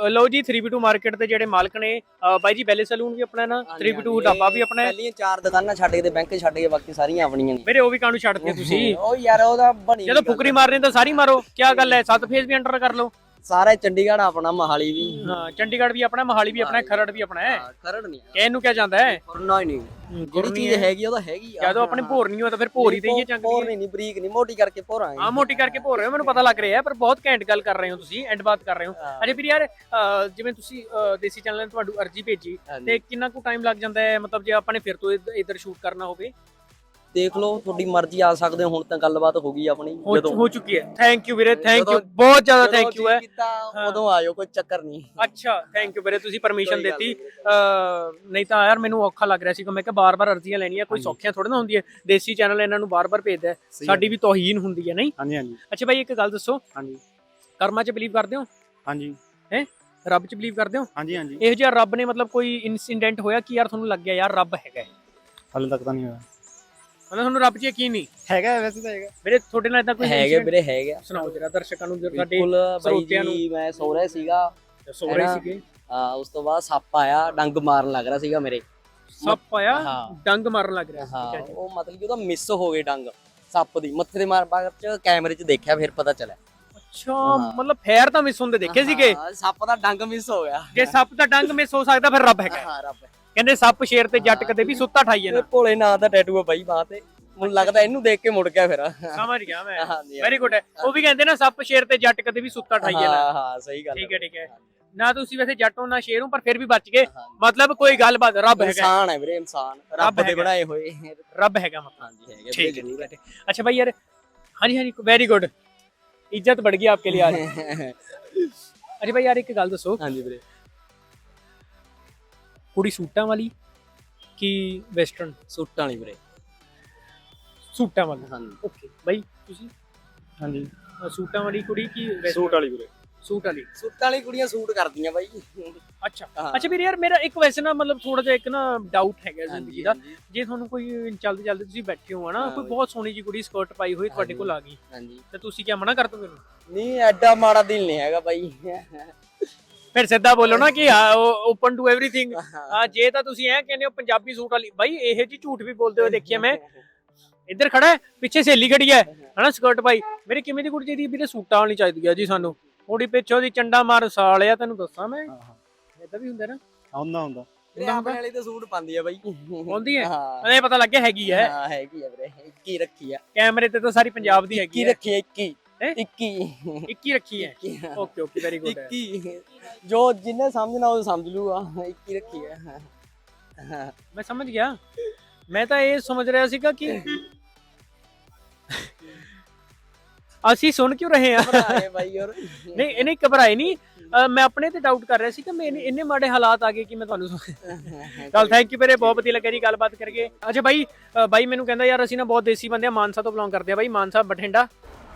ਲਓ ਜੀ 3v2 ਮਾਰਕੀਟ ਦੇ ਜਿਹੜੇ ਮਾਲਕ ਨੇ ਬਾਈ ਜੀ ਬੈਲੇ ਸਲੂਨ ਵੀ ਆਪਣਾ ਨਾ 3v2 ਢਾਬਾ ਵੀ ਆਪਣਾ ਪਹਿਲੀਆਂ ਚਾਰ ਦੁਕਾਨਾਂ ਛੱਡ ਕੇ ਤੇ ਬੈਂਕ ਛੱਡ ਕੇ ਬਾਕੀ ਸਾਰੀਆਂ ਆਪਣੀਆਂ ਨੇ। ਵੀਰੇ ਉਹ ਵੀ ਕਾਹਨੂੰ ਛੱਡਦੇ ਤੁਸੀਂ? ਉਹ ਯਾਰ ਉਹਦਾ ਬਣੀ ਜਦੋਂ ਫੁਕਰੀ ਮਾਰਨੀ ਤਾਂ ਸਾਰੀ ਮਾਰੋ। ਕੀ ਗੱਲ ਹੈ? ਸੱਤ ਫੇਜ਼ ਵੀ ਅੰਡਰ ਕਰ ਲਓ। ਸਾਰਾ ਚੰਡੀਗੜ੍ਹ ਆਪਣਾ ਮਹਾਲੀ ਵੀ। ਹਾਂ ਚੰਡੀਗੜ੍ਹ ਵੀ ਆਪਣਾ ਮੋਹਾਲੀ ਵੀ ਆਪਣਾ ਖਰੜ ਵੀ ਆਪਣਾ ਹੈ? ਹਾਂ, ਖਰੜ ਨਹੀਂ ਕਿ ਇਹਨੂੰ ਕਿਹਾ ਜਾਂਦਾ ਹੈ? ਕਰਨਾ ਹੀ ਨਹੀਂ। ਜਿਹੜੀ ਚੀਜ਼ ਹੈਗੀ ਆ, ਉਹ ਤਾਂ ਹੈਗੀ ਆ। ਜਦੋਂ ਆਪਣੇ ਭੋਰ ਨਹੀਂ ਹੋ ਤਾਂ ਫਿਰ ਭੋਰ ਹੀ ਦੇਈਏ ਚੰਗ ਭੋਰ ਨਹੀਂ ਨਹੀਂ ਬਰੀਕ ਨਹੀਂ ਮੋਟੀ ਕਰਕੇ ਭੋਰਾਂਗੇ ਆ ਮੋਟੀ ਕਰਕੇ ਭੋਰ ਰਹੇ ਹੋ ਮੈਨੂੰ ਪਤਾ ਲੱਗ ਰਿਹਾ ਹੈ ਪਰ ਬਹੁਤ ਘੈਂਟ ਗੱਲ ਕਰ ਰਹੇ ਹੋ ਤੁਸੀਂ ਐਂਡ ਬਾਤ ਕਰ ਰਹੇ ਹੋ। ਅਜੇ ਵੀਰ ਯਾਰ ਅਹ, ਜਿਵੇਂ ਤੁਸੀਂ ਅਹ, ਦੇਸੀ ਚੈਨਲ ਨੇ ਤੁਹਾਨੂੰ ਅਰਜੀ ਭੇਜੀ। ਤੇ ਕਿੰਨਾ ਕੁ ਟਾਈਮ ਲੱਗ ਜਾਂਦਾ ਹੈ? ਮਤਲਬ ਜੇ ਆਪਾਂ ਨੇ ਫਿਰ ਤੋਂ ਇੱਧ- ਇੱਧਰ ਸ਼ੂਟ ਕਰਨਾ ਹੋਵੇ ਦੇਖ ਲਓ ਤੁਹਾਡੀ ਮਰਜ਼ੀ ਆ ਸਕਦੇ ਹੋ ਹੁਣ ਤਾਂ ਗੱਲਬਾਤ ਹੋ ਗਈ ਆਪਣੀ ਹੋ ਹੋ ਚੁੱਕੀ ਹੈ। ਥੈਂਕ ਯੂ ਵੀਰੇ ਥੈਂਕ ਯੂ ਜਦੋਂ- ਬਹੁਤ ਜ਼ਿਆਦਾ ਜਦੋਂ ਥੈਂਕ ਯੂ ਹੈ। ਉਦੋਂ ਆਇਓ ਕੋਈ ਚੱਕਰ ਨਹੀਂ। ਅੱਛਾ ਥੈਂਕ ਯੂ ਵੀਰੇ ਤੁਸੀਂ ਪਰਮਿਸ਼ਨ ਕੋਈ ਗੱਲ ਦਿੱਤੀ। ਅਹ, ਨਹੀਂ ਤਾਂ ਯਾਰ ਮੈਨੂੰ ਔਖਾ ਲੱਗ ਰਿਹਾ ਸੀ ਕਿ ਮੈਂ ਕਿਹਾ ਬਾਰ-ਬਾਰ ਅਰਜ਼ੀਆਂ ਲੈਣੀਆਂ ਕੋਈ ਸੌਖੀਆਂ ਥੋੜਾ ਨਾ ਹੁੰਦੀ ਹੈ ਦੇਸੀ ਚੈਨਲ ਇਹਨਾਂ ਨੂੰ ਬਾਰ-ਬਾਰ ਭੇਜਦਾ ਹੈ। ਸਹੀ ਸਾਡੀ ਵੀ ਤੋਹੀਨ ਹੁੰਦੀ ਹੈ ਨਹੀਂ? ਹਾਂਜੀ ਹਾਂਜੀ। ਅੱਛਾ ਭਾਈ ਇੱਕ ਗੱਲ ਦੱਸੋ। ਹਾਂਜੀ। ਕਰਮਾਂ 'ਚ ਬਲੀਵ ਕਰਦੇ ਹੋ? ਹਾਂਜੀ। ਰੱਬ 'ਚ ਬਲੀਵ ਕਰਦੇ ਹੋ? ਹਾਂਜੀ ਹਾਂਜੀ। ਇਹੋ ਜਿਹਾ ਰੱਬ ਨੇ ਮਤਲਬ ਕੋਈ ਇਨਸੀਡੈਂਟ ਹੋਇਆ? ਕਿ ਯਾਰ ਤੁਹਾਨੂੰ ਲੱਗਿਆ ਯਾਰ ਰੱਬ ਹੈਗਾ ਹੈ। ਹਾਲੇ ਤੱਕ ਤਾਂ ਨਹੀਂ ਹੋਇਆ। ਮਤਲਬ ਤੁਹਾਨੂੰ ਰੱਬ 'ਚ ਯਕੀਨ ਨਹੀਂ ਹੈਗਾ ਵੈਸੇ ਤਾਂ ਹੈਗਾ ਵੀਰੇ ਤੁਹਾਡੇ ਨਾਲ ਇਦਾਂ ਕੋਈ ਹੈਗੇ incident- ਵੀਰੇ ਹੈਗੇ ਆ। ਸੁਣਾਓ ਜਰਾ ਦਰਸ਼ਕਾਂ ਨੂੰ ਜੋ ਸਾਡੇ ਬਿਲਕੁਲ ਬਾਈ ਸਰੋਤਿਆਂ। ਜੀ ਮੈਂ ਸੋ ਰਿਹਾ ਸੀਗਾ ਸੋ ਰਹੇ ਹੈਨਾ? ਸੀਗੇ ਆ, ਉਸ ਤੋਂ ਬਾਅਦ ਸੱਪ ਆਇਆ ਡੰਗ ਮਾਰਨ ਲੱਗ ਰਿਹਾ ਸੀਗਾ ਮੇਰੇ ਸੱਪ ਆਇਆ ਹਾਂ। ਡੰਗ ਮਾਰਨ ਲੱਗ ਰਿਹਾ ਸੀ ਹਾਂ ਉਹ ਮਤਲਬ ਕਿ ਉਹਦਾ ਮਿਸ ਹੋ ਗਏ ਡੰਗ ਸੱਪ ਦੀ ਮੱਥੇ ਦੇ ਮਾਰ ਬਾਅਦ ਚ ਕੈਮਰੇ 'ਚ ਦੇਖਿਆ ਫਿਰ ਪਤਾ ਚੱਲਿਆ ਅੱਛਾ ਹਾਂ। ਮਤਲਬ ਫੇਰ ਤਾਂ ਮਿਸ ਹੁੰਦੇ ਦੇਖੇ ਸੀਗੇ ਹਾਂ, ਸੱਪ ਦਾ ਡੰਗ ਮਿਸ ਹੋ ਗਿਆ ਜੇ ਸੱਪ ਦਾ ਡੰਗ ਮਿਸ ਹੋ ਸਕਦਾ ਫਿਰ ਰੱਬ ਹੈਗਾ ਹੈ। ਹਾਂ ਰੱਬ ਕਹਿੰਦੇ ਸੱਪ ਸ਼ੇਰ ਤੇ ਜੱਟ ਕਦੇ ਵੀ ਸੁੱਤਾ ਠਾਈਏ ਇਹ ਨਾ ਭੋਲੇ ਨਾਂ ਦਾ ਟੈਟੂ ਆ ਬਾਈ ਬਾਹ ਤੇ ਮੈਨੂੰ ਲੱਗਦਾ ਇਹਨੂੰ ਦੇਖ ਕੇ ਮੁੜ ਗਿਆ ਫਿਰ ਸਮਝ ਗਿਆ ਮੈਂ ਹਾਂਜੀ, ਵੈਰੀ ਗੁੱਡ ਉਹ ਵੀ ਕਹਿੰਦੇ ਨਾ ਸੱਪ ਸ਼ੇਰ ਤੇ ਜੱਟ ਕਦੇ ਵੀ ਸੁੱਤਾ ਠਾਈਏ ਨਾ ਹਾਂ ਹਾਂ ਸਹੀ ਗੱਲ ਠੀਕ ਹੈ ਠੀਕ ਹੈ ਨਾ ਤੁਸੀਂ ਵੈਸੇ ਜੱਟ ਹੋ ਨਾ ਸ਼ੇਰ ਹੋ ਪਰ ਫਿਰ ਵੀ ਬਚ ਗਏ ਹਾਂ। ਮਤਲਬ ਕੋਈ ਗੱਲਬਾਤ ਰੱਬ ਹੈਗਾ ਇਨਸਾਨ ਹੈ ਵੀਰੇ ਇਨਸਾਨ ਰੱਬ ਰੱਬ ਦੇ ਹੈਗਾ। ਬਣਾਏ ਹੋਏ ਰੱਬ ਹੈਗਾ ਮਤਲਬ ਹਾਂਜੀ ਹੈਗੇ ठीक है ਵੀਰੇ ठीक है ठीक है। अच्छा भाई यार हाँ जी हाँ जी वेरी गुड इज्जत बढ़ गई आपके लिए आज अच्छा भाई यार एक गल दसो ਹਾਂਜੀ ਵੀਰੇ ਕੁੜੀ ਸੂਟਾਂ ਵਾਲੀ ਕਿ ਵੈਸਟਰਨ ਸੂਟਾਂ ਵਾਲੀ ਵੀਰੇ। ਸੂਟਾਂ ਵਾਲੀ? ਹਾਂਜੀ। ਓਕੇ ਬਾਈ ਤੁਸੀਂ? ਹਾਂਜੀ। ਅ, ਸੂਟਾਂ ਵਾਲੀ ਕੁੜੀ ਕੀ ਸੂਟ ਵਾਲੀ ਵੀਰੇ। ਸੂਟ ਵਾਲੀ। ਸੂਟਾਂ ਵਾਲੀ ਕੁੜੀਆਂ ਸੂਟ ਕਰਦੀਆਂ ਬਾਈ। ਅੱਛਾ। ਹਾਂ। ਅੱਛਾ ਵੀਰ ਯਾਰ ਮੇਰਾ ਇੱਕ ਵੈਸੇ ਨਾ ਮਤਲਬ ਥੋੜਾ ਜਿਹਾ ਇੱਕ ਨਾ ਡਾਊਟ ਹੈਗਾ ਜ਼ਿੰਦਗੀ ਦਾ। ਹਾਂਜੀ, ਜੇ ਤੁਹਾਨੂੰ ਕੋਈ ਚੱਲਦੇ ਚੱਲਦੇ ਤੁਸੀਂ ਬੈਠੇ ਹੋ ਹਨਾ ਹਾਂ ਕੋਈ ਬਾਈ। ਬਹੁਤ ਸੋਹਣੀ ਜੀ ਕੁੜੀ ਸਕਰਟ ਪਾਈ ਹੋਈ ਤੁਹਾਡੇ ਕੋਲ ਆ ਗਈ। ਹਾਂਜੀ। ਤੇ ਤੁਸੀਂ ਕੀ ਮਨਾ ਕਰ ਦੋਗੇ ਉਹਨੂੰ? ਨਹੀਂ ਐਡਾ ਮਾੜਾ ਦਿਲ ਨਹੀਂ ਹੈਗਾ ਬਾਈ। ਫਿਰ ਸਿੱਧਾ ਬੋਲੋ ਨਾ ਕਿ ਓਪਨ ਟੂ ਆ ਜੇ ਤਾਂ ਤੁਸੀਂ ਐ ਕਹਿੰਦੇ ਹੋ ਪੰਜਾਬੀ ਸੂਟ ਵਾਲੀ ਬਾਈ ਇਹ ਜੀ ਝੂਠ ਵੀ ਬੋਲਦੇ ਹੋਏ ਦੇਖਿਆ ਮੈਂ। ਇੱਧਰ ਖੜਾ ਹੈ ਪਿੱਛੇ ਸਹੇਲੀ ਖੜੀ ਹੈ। ਹਨਾ ਸਕਰਟ ਪਾਈ। ਮੇਰੇ ਕਿਵੇਂ ਦੀ ਕੁੜੀ ਚਾਹੀਦੀ ਵੀਰੇ ਸੂਟਾਂ ਵਾਲੀ ਚਾਹੀਦੀ ਹੈ ਜੀ ਸਾਨੂੰ। ਉਹਦੀ ਪਿੱਛੋਂ ਦੀ ਚੰਡਾ ਮਾਰ ਸਾਲਿਆ ਤੈਨੂੰ ਦੱਸਾਂ ਮੈਂ। ਹਾਂ ਹਾਂ। ਇਦਾਂ ਵੀ ਹੁੰਦਾ ਨਾ? ਹੁੰਦਾ ਵੀਰੇ ਆਪਣੇ ਵਾਲੀ ਤਾਂ ਸੂਟ ਪਾਉਂਦੀ ਆ ਬਾਈ। ਆਉਂਦੀ ਹੈ? ਹਾਂ। ਪਤਾ ਲੱਗਿਆ ਹੈਗੀ ਹੈ। ਹਾਂ ਹੈਗੀ ਆ ਵੀਰੇ 21 ਰੱਖੀ ਆ। ਕੈਮਰੇ ਤੇ ਤਾਂ ਸਾਰੀ ਪੰਜਾਬ ਦੀ ਹੈਗੀ 21 ਹੈ ਰੱਖੀ ਆ 21 ਹੈਂ? 21 21 ਰੱਖੀ ਹੈ? 21 ਓਕੇ ਓਕੇ ਵੈਰੀ ਗੁੱਡ 21 ਜੋ ਜਿੰਨੇ ਸਮਝਣਾ ਉਹ ਸਮਝ ਲੂਗਾ। 21 ਰੱਖੀ ਹਾਂ। ਮੈਂ ਸਮਝ ਗਿਆ। ਮੈਂ ਤਾਂ ਇਹ ਸਮਝ ਰਿਹਾ ਸੀਗਾ ਕਿ ਅਸੀਂ ਸੁਣ ਕਿਉਂ ਰਹੇ ਆ ਨਹੀਂ ਇਹਨੇ ਘਬਰਾਏ ਨਹੀਂ। ਮੈਂ ਆਪਣੇ ਤੇ ਡਾਊਟ ਕਰ ਰਿਹਾ ਸੀ ਕਿ ਮੈਂ ਇੰਨੇ- ਮਾੜੇ ਹਾਲਾਤ ਆ ਗਏ ਕਿ ਮੈਂ ਤੁਹਾਨੂੰ ਚਲ ਥੈਂਕ ਯੂ ਵੀਰੇ ਬਹੁਤ ਵਧੀਆ ਲੱਗਿਆ ਜੀ ਗੱਲਬਾਤ ਕਰਕੇ। ਅੱਛਾ ਬਾਈ ਬਾਈ ਮੈਨੂੰ ਕਹਿੰਦਾ ਯਾਰ ਅਸੀਂ ਨਾ ਬਹੁਤ ਦੇਸੀ ਬੰਦੇ ਆ ਮਾਨਸਾ ਤੋਂ ਬਿਲੋਂਗ ਕਰਦੇ ਆ ਬਾਈ ਮਾਨਸਾ ਬਠਿੰਡਾ।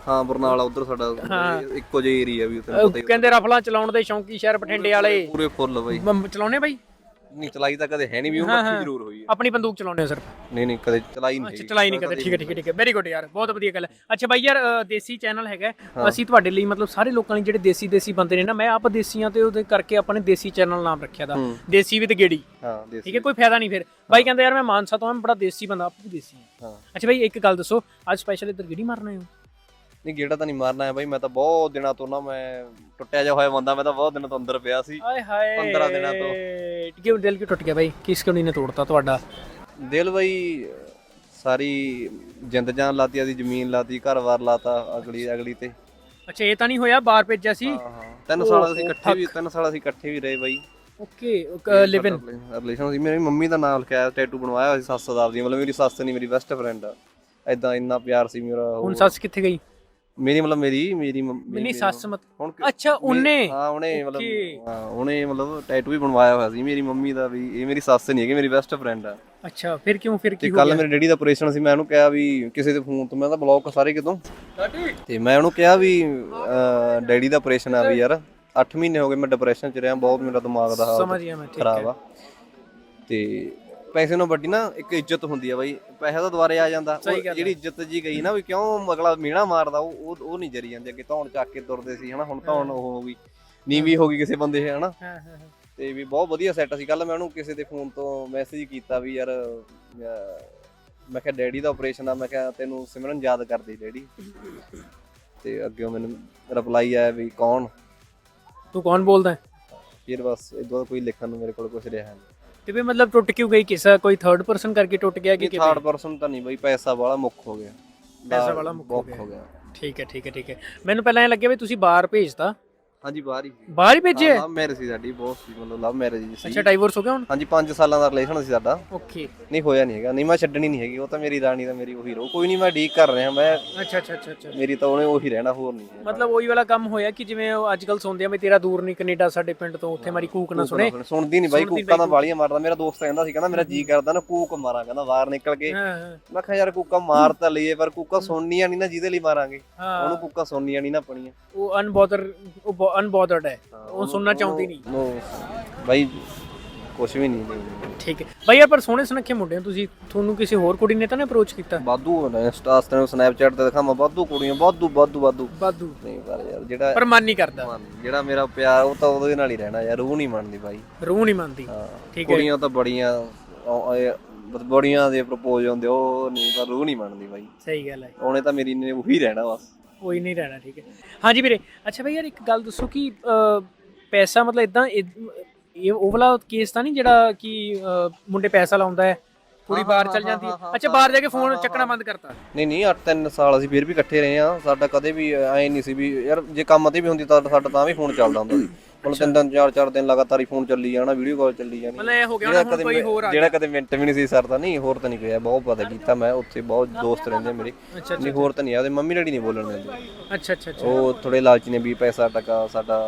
ਹਾਂ ਬਰਨਾਲਾ ਉਧਰ ਸਾਡਾ ਹਾਂ। ਇੱਕੋ ਜਿਹਾ ਏਰੀਆ ਵੀ ਉੱਥੇ ਅਹ ਕਹਿੰਦੇ ਰਫਲਾਂ ਚਲਾਉਣ ਦੇ ਸ਼ੌਂਕੀ ਸ਼ਹਿਰ ਬਠਿੰਡੇ ਵਾਲੇ। ਪੂਰੇ ਫੁੱਲ ਬਈ। ਮ- ਚਲਾਉਣੇ ਬਾਈ? ਨਹੀਂ ਚਲਾਈ ਤਾਂ ਕਦੇ ਹੈ ਨਹੀਂ ਵੀ ਉਹ ਹਾਂ, ਮੱਖੀ ਹਾਂ। ਜ਼ਰੂਰ ਹੋਈ ਹੈ। ਆਪਣੀ ਬੰਦੂਕ ਚਲਾਉਣੇ ਸਿਰਫ? ਨਹੀਂ ਨਹੀਂ ਕਦੇ ਚਲਾਈ ਨਹੀਂ ਅੱਛਾ ਹੈਗੀ। ਚਲਾਈ ਨਹੀਂ ਕਦੇ ਠੀਕ ਹੈ ਠੀਕ ਹੈ ਠੀਕ ਹੈ। ਵੈਰੀ ਗੁੱਡ ਯਾਰ ਬਹੁਤ ਵਧੀਆ ਗੱਲ ਹੈ। ਅੱਛਾ ਬਾਈ ਯਾਰ ਅ, ਦੇਸੀ ਚੈਨਲ ਹੈਗਾ ਅਸੀਂ ਤੁਹਾਡੇ ਲਈ ਮਤਲਬ ਸਾਰੇ ਲੋਕਾਂ ਲਈ ਜਿਹੜੇ ਦੇਸੀ ਦੇਸੀ ਬੰਦੇ ਨੇ ਨਾ ਮੈਂ ਆਪ ਦੇਸੀਆਂ ਤੇ ਉਹਦੇ ਕਰਕੇ ਆਪਾਂ ਨੇ ਦੇਸੀ ਚੈਨਲ ਨਾਮ ਰੱਖਿਆ ਦਾ। ਹੂੰ। ਦੇਸੀ ਵਿਦ ਗੇੜੀ। ਹਾਂ ਦੇਸੀ ਠੀਕ ਹੈ ਕੋਈ ਫਾਇਦਾ ਨਹੀਂ ਫਿਰ। ਬਾਈ ਕਹਿੰਦਾ ਯਾਰ ਮੈਂ ਮਾਨਸਾ ਤੋਂ ਹਾਂ ਮੈਂ ਬੜਾ ਦੇਸੀ ਬੰਦਾ ਆਪ ਦੇਸੀ ਹਾਂ। ਹਾਂ। ਅੱਛਾ ਬਾਈ ਇੱਕ ਗੱਲ ਦੱਸੋ ਅੱਜ ਸਪੈਸ਼ਲ ਇੱਧਰ ਗੇੜੀ ਮਾਰਨਾ ਹੈ? ਨਹੀਂ ਗੇੜਾ ਤਾਂ ਨਹੀਂ ਮਾਰਨਾ ਹੈ ਬਾਈ ਮੈਂ ਤਾਂ ਬਹੁਤ ਦਿਨਾਂ ਤੋਂ ਨਾ ਮੈਂ ਟੁੱਟਿਆ ਜਿਹਾ ਹੋਇਆ ਬੰਦਾ ਮੈਂ ਤਾਂ ਬਹੁਤ ਦਿਨਾਂ ਤੋਂ ਅੰਦਰ ਪਿਆ ਸੀ। ਆਏ ਹਾਏ। 15 ਦਿਨਾਂ ਤੋਂ। ਕਿਉਂ ਦਿਲ ਕਿਉਂ ਟੁੱਟ ਗਿਆ ਬਾਈ? ਕਿਸ ਕਣੀ ਨੇ ਤੋੜਤਾ ਤੁਹਾਡਾ? ਦਿਲ ਬਾਈ ਸਾਰੀ ਜਿੰਦ ਜਾਨ ਲਾਤੀ ਆਦੀ ਜ਼ਮੀਨ ਲਾਤੀ ਘਰ-ਬਾਰ ਲਾਤਾ ਅਗਲੀ ਅਗਲੀ ਤੇ। ਅੱਛਾ ਇਹ ਤਾਂ ਨਹੀਂ ਹੋਇਆ ਬਾਹਰ ਭੇਜਿਆ ਸੀ? ਹਾਂ ਹਾਂ। ਤਿੰਨ ਸਾਲ ਅਸੀਂ ਇਕੱਠੇ ਵੀ ਤਿੰਨ ਸਾਲ ਅਸੀਂ ਇਕੱਠੇ ਵੀ ਰਹੇ ਬਾਈ। ਓਕੇ ਲਿਵਨ ਰਿਲੇਸ਼ਨ ਸੀ। ਮੇਰੀ ਮੰਮੀ ਦਾ ਨਾਮ ਲਿਖਿਆ ਟੈਟੂ ਬਣਵਾਇਆ ਸੀ ਸੱਸ ਦਾ ਆਪਦੀ। ਮਤਲਬ ਮੇਰੀ ਸੱਸ ਨਹੀਂ ਮੇਰੀ ਬੈਸਟ ਫਰੈਂਡ ਆ। ਐਦਾਂ ਇੰਨਾ ਪਿਆਰ ਸੀ ਮੇਰਾ ਹੁਣ ਸੱਸ ਕਿੱਥੇ ਗਈ? ਮੇਰੀ ਮਤਲਬ ਮੇਰੀ ਮੇਰੀ ਮੰਮ- ਮੇਰੀ ਮੇਰੀ ਸੱਸ ਮਤ ਹੁਣ ਅੱਛਾ ਉਹਨੇ? ਹਾਂ ਉਹਨੇ. ਮਤਲਬ ਹਾਂ ਉਹਨੇ ਮਤਲਬ ਟੈਟੂ ਵੀ ਬਣਵਾਇਆ ਹੋਇਆ ਸੀ ਮੇਰੀ ਮੰਮੀ ਦਾ ਵੀ ਇਹ ਮੇਰੀ ਸੱਸ ਨਹੀਂ ਹੈਗੀ ਮੇਰੀ ਬੈਸਟ ਫਰੈਂਡ ਆ। ਅੱਛਾ ਫਿਰ ਕਿਉਂ ਫਿਰ ਤੇ ਕੀ ਹੋ ਕੱਲ ਗਿਆ ਮੇਰੇ ਡੈਡੀ ਦਾ ਆਪਰੇਸ਼ਨ ਸੀ ਮੈਂ ਉਹਨੂੰ ਕਿਹਾ ਵੀ ਕਿਸੇ ਦੇ ਫੋਨ ਤੋਂ ਮੈਂ ਤਾਂ ਬਲੌਕ ਸਾਰੇ ਕਿਤੋਂ। ਤੇ ਮੈਂ ਉਹਨੂੰ ਕਿਹਾ ਵੀ ਅਹ, ਡੈਡੀ ਦਾ ਆਪਰੇਸ਼ਨ ਆ ਵੀ ਯਾਰ 8 ਮਹੀਨੇ ਹੋ ਗਏ ਮੈਂ ਡਿਪਰੈਸ਼ਨ ਚ ਰਿਹਾ ਬਹੁਤ ਮੇਰਾ ਦਿਮਾਗ ਦਾ ਹਾਲ ਸਮਝ ਗਿਆ ਮੈਂ ਠੀਕ ਖਰਾਬ ਹੈ। ਆ। ਤੇ ਪੈਸੇ ਨੂੰ ਵੱਡੀ ਨਾ ਇੱਕ ਇੱਜ਼ਤ ਹੁੰਦੀ ਆ ਬਾਈ। ਪੈਸਾ ਤਾਂ ਦੁਬਾਰੇ ਆ ਜਾਂਦਾ। ਉਹ ਸਹੀ ਗੱਲ ਜਿਹੜੀ ਇੱਜ਼ਤ ਜੀ ਗਈ ਨਾ ਵੀ ਕਿਉਂ ਅਗਲਾ ਮੀਣਾ ਮਾਰਦਾ ਉਹ ਉਹ- ਉਹ ਨਹੀਂ ਜਰੀ ਜਾਂਦੇ। ਅੱਗੇ ਧੌਣ ਚੱਕ ਕੇ ਤੁਰਦੇ ਸੀ ਹਨਾ? ਹੁਣ ਧੌਣ ਉਹ ਹੋ ਗਈ। ਨੀਵੀਂ ਹੋ ਗਈ ਕਿਸੇ ਬੰਦੇ ਹਨਾ? ਹਾਂ ਹਾਂ ਹਾਂ। ਤੇ ਵੀ ਬਹੁਤ ਵਧੀਆ ਸੈੱਟ ਸੀ। ਕੱਲ ਮੈਂ ਉਹਨੂੰ ਕਿਸੇ ਦੇ ਫੋਨ ਤੋਂ ਮੈਸੇਜ ਕੀਤਾ ਵੀ ਯਾਰ ਅਹ, ਮੈਂ ਕਿਹਾ ਡੈਡੀ ਦਾ ਆਪਰੇਸ਼ਨ ਆ। ਮੈਂ ਕਿਹਾ ਤੈਨੂੰ ਸਿਮਰਨ ਯਾਦ ਕਰਦੀ ਡੈਡੀ ਤੇ ਅੱਗੇ ਮੈਨੂੰ ਰਿਪਲਾਈ ਆਇਆ ਵੀ ਕੌਣ? ਤੂੰ ਕੌਣ ਬੋਲਦਾ ਹੈ? ਫਿਰ ਬਸ ਇਦੋਂ ਕੋਈ ਲਿਖਣ ਨੂੰ ਮੇਰੇ ਕੋਲ ਕੁਝ ਰਿਹਾ ਨਹੀਂ। ਤੇ ਵੀ ਮਤਲਬ ਟੁੱਟ ਕਿਉਂ ਗਈ ਕਿਸਾ ਕੋਈ ਥਰਡ ਪਰਸਨ ਕਰਕੇ ਟੁੱਟ ਗਿਆ ਕਿ ਕਿ ਕਿਵੇਂ? ਥਰਡ ਪਰਸਨ ਤਾਂ ਨਹੀਂ ਬਈ ਪੈਸਾ ਵਾਲਾ ਮੁੱਖ ਹੋ ਗਿਆ। ਪੈਸਾ ਵਾਲਾ ਮੁੱਕ ਹੋ ਗਿਆ। ਹੋ ਗਿਆ। ਠੀਕ ਹੈ ਠੀਕ ਹੈ ਠੀਕ ਹੈ। ਮੈਨੂੰ ਪਹਿਲਾਂ ਐ ਲੱਗਿਆ ਵੀ ਤੁਸੀਂ ਬਾਹਰ ਭੇਜਤਾ। ਹਾਂਜੀ ਬਾਹਰ ਹੀ ਬਾਹਰ ਹੀ ਭੇਜਿਆ ਲਵ ਮੈਰਿਜ ਸੀ ਸਾਡੀ ਬਹੁਤ ਸੀ ਮਤਲਬ ਲਵ ਮੈਰਿਜ ਸੀ ਅੱਛਾ ਡਾਈਵੋਰਸ ਹੋ ਗਿਆ ਹੁਣ? ਹਾਂਜੀ 5 ਸਾਲਾਂ ਦਾ ਰਿਲੇਸ਼ਨ ਸੀ ਸਾਡਾ। ਓਕੇ ਨਹੀਂ ਹੋਇਆ ਨਹੀਂ ਹੈਗਾ। ਨਹੀਂ ਮੈਂ ਛੱਡਣੀ ਨਹੀਂ ਹੈਗੀ ਉਹ ਤਾਂ ਮੇਰੀ ਰਾਣੀ ਦਾ ਮੇਰੀ ਉਹੀ ਰੋ ਕੋਈ ਨਹੀਂ ਮੈਂ ਡੀਕ ਕਰ ਰਿਹਾ ਮੈਂ ਅੱਛਾ ਅੱਛਾ ਅੱਛਾ ਅੱਛਾ। ਮੇਰੀ ਤਾਂ ਉਹਨੇ ਉਹੀ ਰਹਿਣਾ ਹੋਰ ਨਹੀਂ ਹੈ। ਮਤਲਬ ਉਹੀ ਵਾਲਾ ਕੰਮ ਹੋਇਆ ਕਿ ਜਿਵੇਂ ਉਹ ਅੱਜ ਕੱਲ ਸੁਣਦੇ ਆ ਵੀ ਤੇਰਾ ਦੂਰ ਨਹੀਂ ਕੈਨੇਡਾ ਸਾਡੇ ਪਿੰਡ ਤੋਂ ਉੱਥੇ ਮਾਰੀ ਕੂਕ ਨਾ ਸੁਣੇ? ਸੁਣਦੀ ਨਹੀਂ ਬਾਈ ਸੁਣਦੀ ਕੂਕਾਂ ਦਾ ਬਾਈ। ਵਾਲੀਆਂ ਮਾਰਦਾ। ਮੇਰਾ ਦੋਸਤ ਕਹਿੰਦਾ ਸੀ ਕਹਿੰਦਾ ਮੇਰਾ ਜੀ ਕਰਦਾ ਨਾ ਕੂਕ ਮਾਰਾਂ ਕਹਿੰਦਾ ਬਾਹਰ ਨਿਕਲ ਕੇ। ਹਾਂ ਹਾਂ। ਮੈਂ ਕਿਹਾ ਯਾਰ ਕੂਕਾਂ ਮਾਰ ਤਾਂ ਲਈਏ ਪਰ ਕੂਕਾਂ ਸੁਣਨੀਆਂ ਨਹੀਂ ਨਾ ਜਿਹਦੇ ਲਈ ਮਾਰਾਂਗੇ। ਹਾਂ। ਉਹਨੂੰ ਕੂਕਾਂ ਸੁਣਨੀਆਂ ਨਹੀਂ ਨਾ ਪਣੀਆਂ। ਉਹ ਅਨਬੋਦਰ ਉਹ ਅਨਬੋਦਰਡ ਹੈ। ਉਹ ਸੁਣਨਾ ਚਾਹੁੰਦੀ ਨਹੀਂ। ਨਹੀਂ ਬਾਈ ਕੁਝ ਵੀ ਨਹੀਂ। ਨਹੀਂ ਠੀਕ ਹੈ। ਬਾਈ ਯਾਰ ਪਰ ਸੋਹਣੇ ਸੁਨੱਖੇ ਮੁੰਡੇ ਹੋ ਤੁਸੀਂ। ਤੁਹਾਨੂੰ ਕਿਸੇ ਹੋਰ ਕੁੜੀ ਨੇ ਤਾਂ ਨਾ ਅਪਰੋਚ ਕੀਤਾ? ਵਾਧੂ ਇੰਸਟਾ ਤੇ ਸਨੈਪਚੈਟ ਤੇ ਦਿਖਾਵਾਂ। ਵਾਧੂ ਕੁੜੀਆਂ ਵਾਧੂ ਵਾਧੂ ਵਾਧੂ। ਬਾਦੂ ਨਹੀਂ ਪਰ ਯਾਰ ਜਿਹੜਾ ਪਰ ਮਨ ਨਹੀਂ ਕਰਦਾ। ਮਨ- ਜਿਹੜਾ ਮੇਰਾ ਪਿਆਰ ਉਹ ਤਾਂ ਉਹਦੇ ਨਾਲ ਹੀ ਰਹਿਣਾ ਯਾਰ ਉਹ ਨਹੀਂ ਮੰਨਦੀ ਬਾਈ। ਰੂਹ ਨਹੀਂ ਮੰਨਦੀ। ਹਾਂ ਠੀਕ ਹੈ। ਕੁੜੀਆਂ ਤਾਂ ਬੜੀਆਂ ਉਹ- ਇਹ ਬਸ ਬੜੀਆਂ ਦੇ ਪ੍ਰਪੋਜ਼ ਹੁੰਦੇ ਉਹ ਨਹੀਂ ਪਰ ਰੂਹ ਨਹੀਂ ਮੰਨਦੀ ਬਾਈ। ਸਹੀ ਗੱਲ ਹੈ। ਉਹਨੇ ਤਾਂ ਮੇਰੀ ਨੇ ਉਹੀ ਰਹਿਣਾ ਬਸ ਕੋਈ ਨਹੀਂ ਰਹਿਣਾ ਠੀਕ ਹੈ। ਹਾਂਜੀ ਵੀਰੇ ਅੱਛਾ ਬਈ ਯਾਰ ਇੱਕ ਗੱਲ ਦੱਸੋ ਕਿ ਅਹ, ਪੈਸਾ ਮਤਲਬ ਇਦਾਂ ਇਹ ਉਹ ਵਾਲਾ ਕੇਸ ਤਾਂ ਨਹੀਂ ਜਿਹੜਾ ਕਿ ਅਹ, ਮੁੰਡੇ ਪੈਸਾ ਲਾਉਂਦਾ ਹੈ ਕੁੜੀ ਬਾਹਰ ਚਲ ਜਾਂਦੀ ਹੈ। ਅੱਛਾ ਬਾਹਰ ਜਾ ਕੇ ਫੋਨ ਚੱਕਣਾ ਬੰਦ ਕਰਤਾ। ਨਹੀਂ ਨਹੀਂ 8-3 ਸਾਲ ਅਸੀਂ ਫਿਰ ਵੀ ਇਕੱਠੇ ਰਹੇ ਆ ਸਾਡਾ ਕਦੇ ਵੀ ਐ ਨਹੀਂ ਸੀ ਵੀ ਯਾਰ ਜੇ ਕੰਮ ਤੇ ਵੀ ਹੁੰਦੀ ਤਾਂ ਸਾਡਾ ਤਾਂ ਵੀ ਫੋਨ ਚੱਲਦਾ ਹੁੰਦਾ ਸੀ। ਮਤਲਬ ਤਿੰਨ ਤਿੰਨ ਚਾਰ ਚਾਰ ਦਿਨ ਲਗਾਤਾਰ ਹੀ ਫੋਨ ਚੱਲੀ ਜਾਣਾ ਵੀਡੀਓ ਕਾਲ ਚੱਲੀ ਜਾਣੀ। ਮਤਲਬ ਇਹ ਹੋ ਗਿਆ ਹੁਣ ਕੋਈ ਹੋਰ ਆ ਜਿਹੜਾ ਕਦੇ ਮਿੰਟ ਵੀ ਨਹੀਂ ਸੀ ਸਰਦਾ ਨਹੀਂ ਹੋਰ ਤਾਂ ਨਹੀਂ ਕੋਈ ਬਹੁਤ ਪਤਾ ਕੀਤਾ ਮੈਂ ਉੱਥੇ ਬਹੁਤ ਦੋਸਤ ਰਹਿੰਦੇ ਮੇਰੇ। ਨਹੀਂ ਹੋਰ ਤਾਂ ਨਹੀਂ ਆ ਉਹਦੇ ਮੰਮੀ ਡੈਡੀ ਨਹੀਂ ਬੋਲਣ ਦਿੰਦੇ। ਅੱਛਾ ਅੱਛਾ ਅੱਛਾ। ਉਹ ਥੋੜੇ ਲਾਲਚੀ ਨੇ ਵੀ ਪੈਸਾ ਟਕਾ ਸਾਡਾ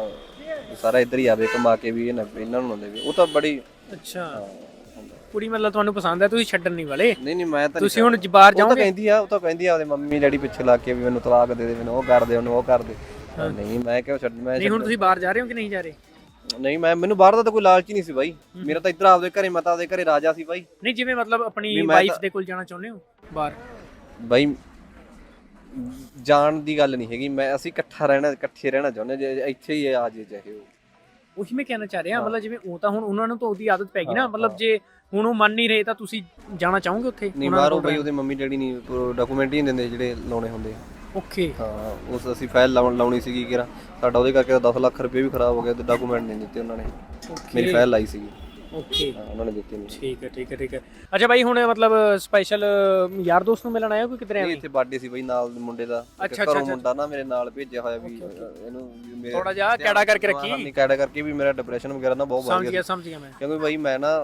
ਸਾਰਾ ਇੱਧਰ ਹੀ ਆਵੇ ਕਮਾ ਕੇ ਵੀ ਇਹਨਾਂ ਨੂੰ ਨਾ ਦੇਵੇ। ਉਹ ਤਾਂ ਬੜੀ ਅੱਛਾ। ਕੁੜੀ ਮਤਲਬ ਤੁਹਾਨੂੰ ਪਸੰਦ ਹੈ ਤੁਸੀਂ ਛੱਡਣ ਨਹੀਂ ਵਾਲੇ? ਨਹੀਂ ਨਹੀਂ ਮੈਂ ਤਾਂ ਤੁਸੀਂ ਹੁਣ ਬਾਹਰ ਉਹ ਤਾਂ ਜਾਓਗੇ? ਕਹਿੰਦੀ ਆ ਉਹ ਤਾਂ ਕਹਿੰਦੀ ਆ ਉਹਦੇ ਮੰਮੀ ਡੈਡੀ ਪਿੱਛੇ ਲੱਗ ਕੇ ਵੀ ਮੈਨੂੰ ਤਲਾਕ ਦੇ ਦੇ ਮੈਨੂੰ ਉਹ ਕਰ ਦੇ ਉਹਨੂੰ ਉਹ ਕਰ ਦੇ। ਨਹੀਂ ਮੈਂ ਕਿਉਂ ਛੱਡ ਮੈਂ ਨਹੀਂ ਹੁਣ ਤੁਸੀਂ ਬਾਹਰ ਜਾ ਰਹੇ ਹੋ ਕਿ ਨਹੀਂ ਜਾ ਰਹੇ? ਨਹੀਂ ਮੈਂ ਮੈਨੂੰ ਬਾਹਰ ਦਾ ਤਾਂ ਕੋਈ ਲਾਲਚ ਹੀ ਨਹੀਂ ਸੀ ਬਾਈ। ਮੇਰਾ ਤਾਂ ਇੱਧਰ ਆਪਦੇ ਘਰੇ ਮੈਂ ਤਾਂ ਆਪਦੇ ਘਰੇ ਰਾਜਾ ਸੀ ਬਾਈ। ਨਹੀਂ ਜਿਵੇਂ ਮਤਲਬ ਆਪਣੀ ਮੈਂ ਵਾਈਫ ਤਾਂ- ਦੇ ਕੋਲ ਜਾਣਾ ਚਾਹੁੰਦੇ ਹੋ ਬਾਹਰ? ਬਾਈ ਜਾਣ ਦੀ ਗੱਲ ਨਹੀਂ ਹੈਗੀ। ਮੈਂ ਅਸੀਂ ਇਕੱਠਾ ਰਹਿਣਾ ਇਕੱਠੇ ਰਹਿਣਾ ਚਾਹੁੰਦੇ ਜੇ ਇੱਥੇ ਹੀ ਆ ਜੇ ਚਾਹੇ ਉਹ। ਉਹੀ ਮੈਂ ਕਹਿਣਾ ਚਾਹ ਰਿਹਾ ਮਤਲਬ ਜਿਵੇਂ ਉਹ ਤਾਂ ਹੁਣ ਉਹਨਾਂ ਨੂੰ ਤਾਂ ਉਹਦੀ ਆਦਤ ਪੈ ਗਈ ਨਾ ਮਤਲਬ ਜੇ ਹੁਣ ਉਹ ਮੰਨ ਨਹੀਂ ਰਹੇ ਤਾਂ ਤੁਸੀਂ ਜਾਣਾ ਚਾਹੋਗੇ ਉੱਥੇ ਨਹੀਂ ਬਾਹਰੋਂ ਬਾਈ ਉਹਦੇ ਮੰਮੀ ਡੈਡੀ ਨਹੀਂ ਡਾਕੂਮੈਂਟ ਹੀ ਨਹੀਂ ਦਿੰਦੇ ਜਿਹੜੇ ਲਾਉਣੇ ਹੁੰਦੇ। ਓਕੇ। ਹਾਂ ਉਸ ਅਸੀਂ ਫਾਈਲ ਲਾਉਣ ਲਾਉਣੀ ਸੀਗੀ ਕਿਰਾ ਸਾਡਾ ਉਹਦੇ ਕਰਕੇ 10 ਲੱਖ ਰੁਪਏ ਵੀ ਖਰਾਬ ਹੋ ਗਿਆ ਤੇ ਡਾਕੂਮੈਂਟ ਨਹੀਂ ਦਿੱਤੇ ਉਹਨਾਂ ਨੇ। ਮੇਰੀ ਫਾਈਲ ਲਾਈ ਸੀਗੀ। ਓਕੇ। ਹਾਂ ਉਹਨਾਂ ਨੇ ਦਿੱਤੀ ਨਹੀਂ। ਠੀਕ ਹੈ ਠੀਕ ਹੈ ਠੀਕ ਹੈ। ਅੱਛਾ ਬਾਈ ਹੁਣ ਮਤਲਬ ਸਪੈਸ਼ਲ ਯਾਰ ਦੋਸਤ ਨੂੰ ਮਿਲਣ ਆਇਆ ਕੋਈ ਕਿਧਰੇ ਐਵੇਂ? ਇੱਥੇ ਬਰਥਡੇ ਸੀ ਬਈ ਨਾਲ ਮੁੰਡੇ ਦਾ। ਘਰੋਂ ਮੁੰਡਾ ਨਾ ਮੇਰੇ ਨਾਲ ਭੇਜਿਆ ਹੋਇਆ ਵੀ ਇਹਨੂੰ ਮੇਰੇ ਥੋੜਾ ਜਿਹਾ ਕੈੜਾ ਕਰਕੇ ਰੱਖੀ। ਨਹੀਂ ਕੈੜਾ ਕਰਕੇ ਵੀ ਮੇਰਾ ਡਿਪਰੈਸ਼ਨ ਵਗੈਰਾ ਨਾ ਬਹੁਤ ਵੱਧ ਸਮਝ ਗਿਆ ਗਿਆ ਸਮਝ ਗਿਆ ਮੈਂ। ਕਿਉਂਕਿ ਬਾਈ ਮੈਂ ਨਾ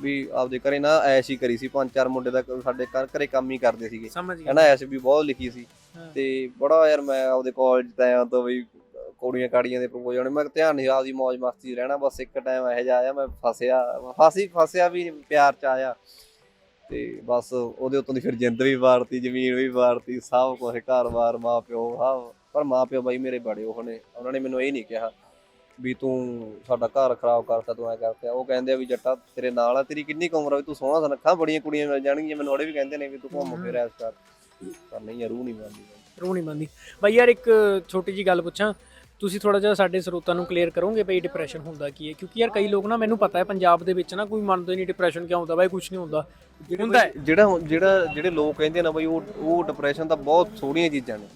ਵੀ ਆਪਦੇ ਘਰੇ ਨਾ ਐਸ਼ ਹੀ ਕਰੀ ਸੀ ਪੰਜ ਚਾਰ ਮੁੰਡੇ ਦਾ ਸਾਡੇ ਘਰ ਘਰੇ ਕੰਮ ਹੀ ਕਰਦੇ ਸੀਗੇ। ਸਮਝ ਗਿਆ। ਹਨਾ ਐਸ਼ ਵੀ ਬਹੁਤ ਲਿਖੀ ਸੀ। ਹਾਂ। ਤੇ ਬੜਾ ਯਾਰ ਮੈਂ ਆਪਦੇ ਕਾਲਜ ਆਇਆ ਤਾਂ ਬਈ ਕੁੜੀਆਂ ਕਾੜੀਆਂ ਦੇ ਪ੍ਰਪੋਜ਼ ਆਉਣੇ ਮੈਂ ਧਿਆਨ ਨਹੀਂ ਆਪਦੀ ਮौज ਮਸਤੀ ਰਹਿਣਾ ਬਸ ਇੱਕ ਟਾਈਮ ਇਹੋ ਜਿਹਾ ਆਇਆ ਮੈਂ ਫਸਿਆ ਫਾਸੀ ਫਸਿਆ ਵੀ ਪਿਆਰ ਚ ਆਇਆ। ਤੇ ਬਸ ਉਹਦੇ ਉੱਤੋਂ ਦੀ ਫਿਰ ਜਿੰਦ ਵੀ ਵਾਰਤੀ ਜ਼ਮੀਨ ਵੀ ਵਾਰਤੀ ਸਭ ਕੁਝ ਘਰ-ਬਾਰ ਮਾਪਿਓ ਸਭ। ਪਰ ਮਾਪਿਓ ਬਾਈ ਮੇਰੇ ਬੜੇ ਉਹ ਨੇ ਉਹਨਾਂ ਨੇ ਮੈਨੂੰ ਇਹ ਨਹੀਂ ਕਿਹਾ। ਵੀ ਤੂੰ ਸਾਡਾ ਘਰ ਖਰਾਬ ਕਰਤਾ ਤੂੰ ਐ ਕਰਤਾ ਉਹ ਕਹਿੰਦੇ ਆ ਵੀ ਜੱਟਾ ਤੇਰੇ ਨਾਲ ਆ ਤੇਰੀ ਕਿੰਨੀ ਕੁ ਉਮਰ ਆ ਵੀ ਤੂੰ ਸੋਹਣਾ ਸੁਨੱਖਾ ਬੜੀਆਂ ਕੁੜੀਆਂ ਮਿਲ ਜਾਣਗੀਆਂ। ਮੈਨੂੰ ਉਹਦੇ ਵੀ ਕਹਿੰਦੇ ਨੇ ਵੀ ਤੂੰ ਘੁੰਮ ਫਿਰ ਐਸ ਕਰ। ਪਰ ਨਹੀਂ ਯਾਰ ਰੂਹ ਨਹੀਂ ਮੰਨਦੀ ਰੂਹ ਨਹੀਂ ਬੰਦੀ ਬਾਈ ਯਾਰ ਇੱਕ ਛੋਟੀ ਜੀ ਗੱਲ ਪੁੱਛਾਂ। ਤੁਸੀਂ ਥੋੜਾ ਜਿਹਾ ਸਾਡੇ ਸਰੋਤਾਂ ਨੂੰ ਕਲੀਅਰ ਕਰੋਗੇ ਬਈ ਡਿਪਰੈਸ਼ਨ ਹੁੰਦਾ ਕੀ ਹੈ? ਕਿਉਂਕਿ ਯਾਰ ਕਈ ਲੋਕ ਨਾ ਮੈਨੂੰ ਪਤਾ ਹੈ ਪੰਜਾਬ ਦੇ ਵਿੱਚ ਨਾ ਕੋਈ ਮੰਨਦੇ ਨਹੀਂ ਡਿਪਰੈਸ਼ਨ ਕਿਉਂ ਹੁੰਦਾ ਬਾਈ ਕੁਝ ਨਹੀਂ ਹੁੰਦਾ। ਹੁੰਦਾ ਜਿਹੜਾ ਜਿਹੜਾ ਜਿਹੜੇ ਲੋਕ ਕਹਿੰਦੇ ਨਾ ਬਈ ਉਹ ਉਹ ਡਿਪਰੈਸ਼ਨ ਤਾਂ ਬਹੁਤ ਥੋੜੀਆਂ ਚੀਜ਼ਾਂ ਨੇ।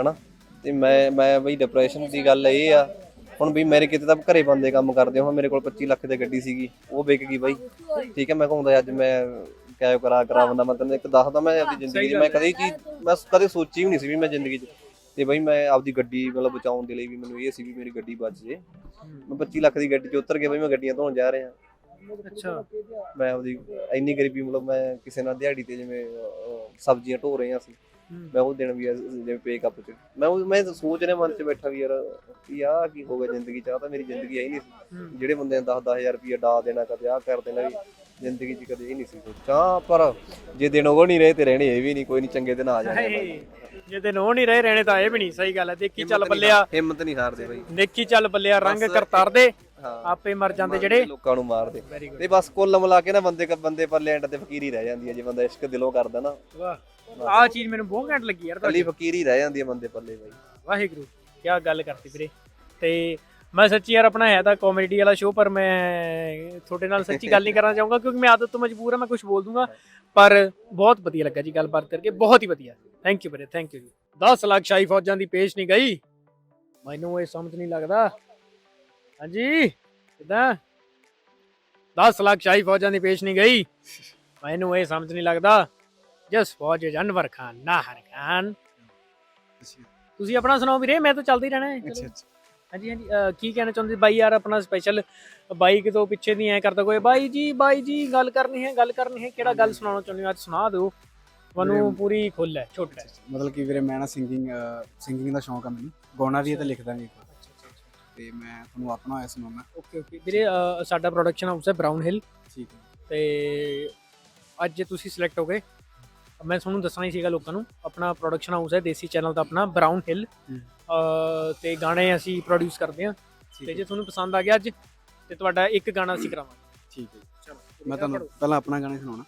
ਹਨਾ? ਤੇ ਮੈਂ ਮੈਂ ਬਈ ਡਿਪਰੈਸ਼ਨ ਦੀ ਗੱਲ ਇਹ ਆ ਹੁਣ ਵੀ ਮੇਰੇ ਕਿਤੇ ਤਾਂ ਘਰੇ ਬੰਦੇ ਕੰਮ ਕਰਦੇ ਹੁਣ ਮੇਰੇ ਕੋਲ 25 ਲੱਖ ਦੀ ਗੱਡੀ ਸੀਗੀ ਉਹ ਵਿਕ ਗਈ ਬਾਈ। ਠੀਕ ਹੈ ਮੈਂ ਕਹੂੰਦਾ ਅੱਜ ਮੈਂ ਕਿਆ ਕਰਾ ਕਰਾ ਬੰਦਾ ਮੈਂ ਤੈਨੂੰ ਇੱਕ ਦੱਸਦਾ ਮੈਂ ਆਪਣੀ ਜ਼ਿੰਦਗੀ 'ਚ ਮੈਂ ਕਦੇ ਕੀ ਮੈਂ ਕਦੇ ਸੋਚੀ ਵੀ ਨਹੀਂ ਸੀ ਵੀ ਮੈਂ ਜ਼ਿੰਦਗੀ 'ਚ। ਤੇ ਬਈ ਮੈਂ ਆਪਦੀ ਗੱਡੀ ਮਤਲਬ ਬਚਾਉਣ ਦੇ ਲਈ ਵੀ ਮੈਨੂੰ ਇਹ ਸੀ ਵੀ ਮੇਰੀ ਗੱਡੀ ਬਚ ਜੇ। ਮੈਂ 25 ਲੱਖ ਦੀ ਗੱਡੀ 'ਚ ਉਤਰ ਕੇ ਬਈ ਮੈਂ ਗੱਡੀਆਂ ਧੋਣ ਜਾ ਰਿਹਾ। ਅੱਛਾ। ਮੈਂ ਆਪਦੀ ਇੰਨੀ ਗਰੀਬੀ ਮਤਲਬ ਮੈਂ ਕਿਸੇ ਨਾਲ ਦਿਹਾੜੀ ਤੇ ਜਿਵੇਂ ਸਬਜ਼ੀਆਂ ਢੋ ਰਹੇ ਹਾਂ ਅਸੀਂ। ਮੈਂ ਉਹ ਦਿਨ ਵੀ ਜਿਵੇਂ ਪੇਕਅਪ ਚ ਮੈਂ ਉਹ ਮੈਂ ਸੋਚ ਰਿਹਾ ਮਨ ਚ ਬੈਠਾ ਵੀ ਯਾਰ ਵੀ ਆਹ ਕੀ ਹੋ ਗਿਆ ਜ਼ਿੰਦਗੀ ਚ ਆਹ ਤਾਂ ਮੇਰੀ ਜ਼ਿੰਦਗੀ ਹੀ ਨਹੀਂ ਸੀ। ਜਿਹੜੇ ਬੰਦੇ ਨੇ 10 10000 ਰੁਪਏ ਡਾ ਦੇਣਾ ਕਦੇ ਆਹ ਕਰ ਦੇਣਾ ਵੀ ਜ਼ਿੰਦਗੀ ਚ ਕਦੇ ਇਹ ਨਹੀਂ ਸੀ ਸੋਚਾਂ ਪਰ ਜੇ ਦਿਨ ਉਹ ਨਹੀਂ ਰਹੇ ਤੇ ਰਹਿਣੇ ਇਹ ਵੀ ਨਹੀਂ ਕੋਈ ਨਹੀਂ ਚੰਗੇ ਦਿਨ ਆ ਜਾਣੇ ਜੇ ਦਿਨ ਉਹ ਨਹੀਂ ਰਹੇ ਰਹਿਣੇ ਤਾਂ ਇਹ ਵੀ ਨਹੀਂ ਸਹੀ ਗੱਲ ਹੈ। ਦੇਖੀ ਚੱਲ ਬੱਲਿਆ। ਹਿੰਮਤ ਨਹੀਂ ਹਾਰਦੇ ਬਾਈ ਦੇਖੀ ਚੱਲ ਬੱਲਿਆ ਰੰਗ ਕਰਤਾਰ ਦੇ। ਆਪੇ ਮਰ ਜਾਂਦੇ ਜਿਹੜੇ। ਲੋਕਾਂ ਨੂੰ ਮਾਰਦੇ। ਤੇ ਬਸ ਕੁੱਲ ਮਿਲਾ ਕੇ ਨਾ ਬੰਦੇ ਬੰਦੇ ਪਰ ਲੈਂਡ ਤੇ ਫਕੀਰੀ ਰਹਿ ਜਾਂਦੀ ਹੈ ਜੇ ਬੰਦਾ ਇਸ਼ਕ ਦਿਲੋਂ ਕਰਦਾ ਨਾ। ਵਾਹ। ਆਹ ਚੀਜ਼ ਮੈਨੂੰ ਬਹੁਤ ਘੈਂਟ ਲੱਗੀ ਯਾਰ ਤੁਹਾਡੀ। ਫਕੀਰੀ ਰਹਿ ਜਾਂਦੀ ਹੈ ਬੰਦੇ ਪੱਲੇ ਬਾਈ। ਵਾਹਿਗੁਰੂ ਕੀ ਗੱਲ ਕਰਤੀ ਵੀਰੇ। ਤੇ ਮੈਂ ਸੱਚੀ ਯਾਰ ਆਪਣਾ ਹੈ ਤਾਂ ਕਾਮੇਡੀ ਵਾਲਾ ਸ਼ੋਅ ਪਰ ਮੈਂ ਤੁਹਾਡੇ ਨਾਲ ਸੱਚੀ ਗੱਲ ਨਹੀਂ ਕਰਨਾ ਚਾਹੂੰਗਾ ਕਿਉਂਕਿ ਮੈਂ ਆਦਤ ਤੋਂ ਮਜਬੂਰ ਹਾਂ ਮੈਂ ਕੁਝ ਬੋਲ ਦੂੰਗਾ। ਪਰ ਬਹੁਤ ਵਧੀਆ ਲੱਗਾ ਜੀ ਗੱਲਬਾਤ ਕਰਕੇ ਬਹੁਤ ਹੀ ਵਧੀਆ। ਥੈਂਕ ਯੂ ਵੀਰੇ ਥੈਂਕ ਯੂ ਜੀ। 10 ਲੱਖ ਸ਼ਾਹੀ ਫੌਜਾਂ ਦੀ ਪੇਸ਼ ਨਹੀਂ ਗਈ। ਮੈਨੂੰ ਇਹ ਸਮਝ ਨਹੀਂ ਲੱਗਦਾ। ਹਾਂਜੀ ਕਿਦਾਂ? 10 ਲੱਖ ਸ਼ਾਹੀ ਫੌਜਾਂ ਦੀ ਪੇਸ਼ ਨਹੀਂ ਗਈ। ਮੈਨੂੰ ਇਹ ਸਮਝ ਨਹੀਂ ਲੱਗਦਾ ਜਸ ਫੌਜ ਜਨਵਰ ਖਾਨ ਨਾਹਰ ਖਾਨ। ਤੁਸੀਂ ਆਪਣਾ ਸੁਣਾਓ ਵੀਰੇ ਮੈਂ ਤਾਂ ਚੱਲਦਾ ਰਹਿਣਾ ਹੈ ਚਲੋ। ਹਾਂਜੀ ਹਾਂਜੀ ਅਹ ਕੀ ਕਹਿਣਾ ਚਾਹੁੰਦੇ? ਬਾਈ ਯਾਰ ਆਪਣਾ ਸਪੈਸ਼ਲ ਬਾਈਕ ਤੋਂ ਪਿੱਛੇ ਨਹੀਂ ਐ ਕਰਦਾ ਕੋਈ। ਬਾਈ ਜੀ ਬਾਈ ਜੀ ਗੱਲ ਕਰਨੀ ਹੈ ਗੱਲ ਕਰਨੀ ਹੈ ਕਿਹੜਾ ਗੱਲ ਸੁਣਾਉਣਾ ਚਾਹੁੰਦੇ ਹੋ? ਅੱਜ ਸੁਣਾ ਦਿਓ। ਤੁਹਾਨੂੰ ਵੀਰੇ- ਪੂਰੀ ਖੁੱਲ ਹੈ ਛੋਟਾ ਮਤਲਬ ਕਿ ਵੀਰੇ ਮੈਂ ਨਾ ਸਿੰਗਿੰਗ ਸਿੰਗਿੰਗ ਦਾ ਸ਼ੌਂਕ ਆ ਮੈਨੂੰ। ਗਾਉਣਾ ਵੀ ਹੈ ਤੇ ਲਿਖਦਾ ਵੀ। ਤੇ ਮੈਂ ਤੁਹਾਨੂੰ ਆਪਣਾ ਹੋਇਆ ਸੁਣਾਉਣਾ ਓਕੇ ਓਕੇ ਵੀਰੇ ਅਹ ਸਾਡਾ ਪ੍ਰੋਡਕਸ਼ਨ ਹਾਊਸ ਹੈ ਬ੍ਰਾਊਨ ਹਿੱਲ ਠੀਕ ਹੈ। ਤੇ ਅੱਜ ਜੇ ਤੁਸੀਂ ਸਿਲੈਕਟ ਹੋ ਗਏ। ਮੈਂ ਤੁਹਾਨੂੰ ਦੱਸਣਾ ਹੀ ਸੀਗਾ ਲੋਕਾਂ ਨੂੰ ਆਪਣਾ ਪ੍ਰੋਡਕਸ਼ਨ ਹਾਊਸ ਹੈ ਦੇਸੀ ਚੈਨਲ ਦਾ ਆਪਣਾ ਬ੍ਰਾਊਨ ਹਿੱਲ ਹੂੰ। ਤੇ ਗਾਣੇ ਅਸੀਂ ਪ੍ਰੋਡਿਊਸ ਕਰਦੇ ਹਾਂ। ਠੀਕ ਤੇ ਹੈ। ਜੇ ਤੁਹਾਨੂੰ ਪਸੰਦ ਆ ਗਿਆ ਅੱਜ ਤੇ ਤੁਹਾਡਾ ਇੱਕ ਗਾਣਾ ਅਸੀਂ ਕਰਾਵਾਂਗੇ। ਠੀਕ ਹੈ। ਚਲੋ ਮੈਂ ਤੁਹਾਨੂੰ ਪਹਿਲਾਂ ਆਪਣਾ ਗਾਣਾ ਸੁਣਾਉਣਾ।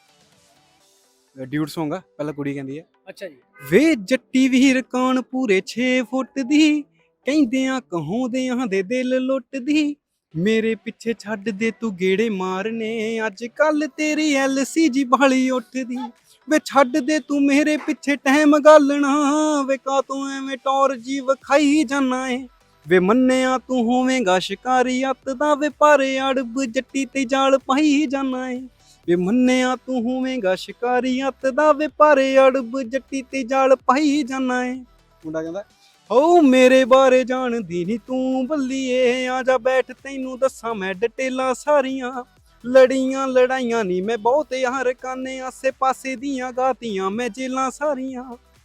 ਡਿਊਟ Song ਆ ਪਹਿਲਾਂ ਕੁੜੀ ਕਹਿੰਦੀ ਹੈ। ਅੱਛਾ ਜੀ। ਵੇ ਜੱਟੀ ਵੀਰ ਕੌਣ ਪੂਰੇ 6 ਫੁੱਟ ਦੀ? ਕਹਿੰਦੇ ਕਹਿੰਦਿਆਂ ਕਹੋਂਦਿਆਂ ਦੇ ਦਿਲ ਲੁੱਟਦੀ, ਮੇਰੇ ਪਿੱਛੇ ਛੱਡ ਦੇ ਤੂੰ ਗੇੜੇ ਮਾਰਨੇ, ਅੱਜ ਕੱਲ ਤੇਰੀ ਐਲਸੀ ਜੀ ਬਾਲੀ ਉੱਠਦੀ। ਵੇ ਛੱਡ ਦੇ ਤੂੰ ਮੇਰੇ ਪਿੱਛੇ ਟਾਈਮ ਗਾਲਣਾ, ਵੇ ਕਾ ਤੂੰ ਐਵੇਂ ਟੌਰ ਜੀ ਵਿਖਾਈ ਜਾਨਾ ਏ। ਵੇ ਮੰਨਿਆ ਤੂੰ ਹੋਵੇਂਗਾ ਸ਼ਿਕਾਰੀ ਅੱਤ ਦਾ, ਵੇ ਪਰ ਅੜਬ ਜੱਟੀ ਤੇ ਜਾਲ ਪਾਈ ਜਾਣਾ ਏ। ਵੇ ਮੰਨਿਆ ਤੂੰ ਹੋਵੇਂਗਾ ਸ਼ਿਕਾਰੀ ਅੱਤ ਦਾ, ਵੇ ਪਰ ਅੜਬ ਜੱਟੀ ਤੇ ਜਾਲ ਪਾਈ ਜਾਨਾ ਏ। ਮੁੰਡਾ ਕਹਿੰਦਾ ਓ ਮੇਰੇ ਬਾਰੇ ਜਾਣਦੀ ਨਹੀਂ ਤੂੰ ਬੱਲੀਏ, ਆ ਜਾ ਬੈਠ ਤੈਨੂੰ ਦੱਸਾਂ ਮੈਂ ਡਿਟੇਲਾਂ ਸਾਰੀਆਂ। ਲੜੀਆਂ ਲੜਾਈਆਂ ਨਹੀਂ ਮੈਂ ਬਹੁਤ ਯਾਰ ਕਾਨੇ ਆਸੇ ਪਾਸੇ ਦੀਆਂ ਗਾਤੀਆਂ ਮੈਂ ਜੇਲਾਂ ਸਾਰੀਆਂ।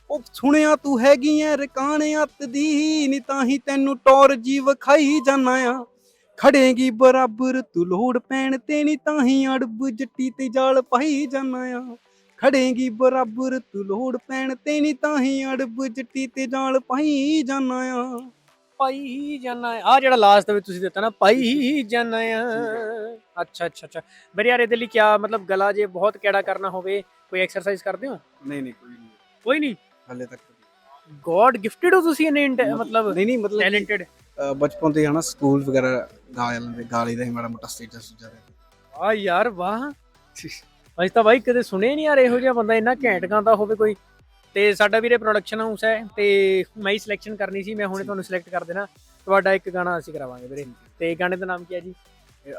ਉਹ ਸੁਣਿਆ ਤੂੰ ਹੈਗੀ ਐ ਰਕਾਨ ਅੱਤ ਦੀ ਨਹੀਂ ਤਾਂ ਹੀ ਤੈਨੂੰ ਟੌਰ ਜੀ ਵਿਖਾਈ ਜਾਨਾ ਆ। ਖੜੇਗੀ ਬਰਾਬਰ ਤੂੰ ਲੋੜ ਪੈਣ ਤੇ ਨਹੀਂ ਤਾਂ ਹੀ ਅੜਬ ਜੱਟੀ ਤੇ ਜਾਲ ਪਾਈ ਜਾਨਾ ਆ। ਖੜੇਗੀ ਬਰਾਬਰ ਤੂੰ ਲੋੜ ਪੈਣ ਤੇ ਨਹੀਂ ਤਾਂ ਹੀ ਅੜਬ ਜੱਟੀ ਤੇ ਜਾਲ ਪਾਈ ਜਾਨਾ ਆ। ਪਾਈ ਜਾਣਾ ਆ। ਜਿਹੜਾ ਲਾਸਟ ਵਿੱਚ ਤੁਸੀਂ ਦਿੱਤਾ ਨਾ ਪਾਈ ਹੀ। ਜਾਣਾ ਆ। ਅੱਛਾ ਅੱਛਾ ਅੱਛਾ। ਮੇਰੇ ਯਾਰ ਇਹਦੇ ਲਈ ਕੀ ਮਤਲਬ ਗਲਾ ਜੇ ਬਹੁਤ ਕਿਹੜਾ ਕਰਨਾ ਹੋਵੇ ਕੋਈ ਐਕਸਰਸਾਈਜ਼ ਕਰਦੇ ਹੋ? ਨਹੀਂ ਨਹੀਂ ਕੋਈ ਨਹੀਂ। ਕੋਈ ਨਹੀਂ? ਹਲੇ ਤੱਕ ਗੋਡ ਗਿਫਟਡ ਹੋ ਤੁਸੀਂ ਇਹਨੇ ਮਤਲਬ ਨਹੀਂ ਨਹੀਂ ਮਤਲਬ ਟੈਲੈਂਟਡ ਬਚਪਨ ਤੋਂ ਹੀ ਹਨਾ ਸਕੂਲ ਵਗੈਰਾ ਗਾ ਲੈਂਦੇ ਗਾ ਲਈਦਾ ਸੀ ਮਾੜਾ ਮੋਟਾ ਸਟੇਜਸ ਸੁਜਾ ਆ ਯਾਰ ਵਾਹ। ਅਸੀਂ ਤਾਂ ਬਾਈ ਕਦੇ ਸੁਣੇ ਨਹੀਂ ਯਾਰ ਇਹੋ ਜਿਹਾ ਬੰਦਾ ਇੰਨਾ ਘੈਂਟ ਗਾਉਂਦਾ ਹੋਵੇ ਕੋਈ। ਤੇ ਸਾਡਾ ਵੀਰੇ ਪ੍ਰੋਡਕਸ਼ਨ ਹਾਊਸ ਹੈ ਤੇ ਮੈਂ ਹੀ ਸਿਲੈਕਸ਼ਨ ਕਰਨੀ ਸੀ ਮੈਂ ਹੁਣੇ ਤੁਹਾਨੂੰ ਸਿਲੈਕਟ ਕਰ ਦੇਣਾ। ਤੁਹਾਡਾ ਇੱਕ ਗਾਣਾ ਅਸੀਂ ਕਰਾਵਾਂਗੇ ਵੀਰੇ। ਤੇ ਗਾਣੇ ਦਾ ਨਾਮ ਕੀ ਹੈ ਜੀ?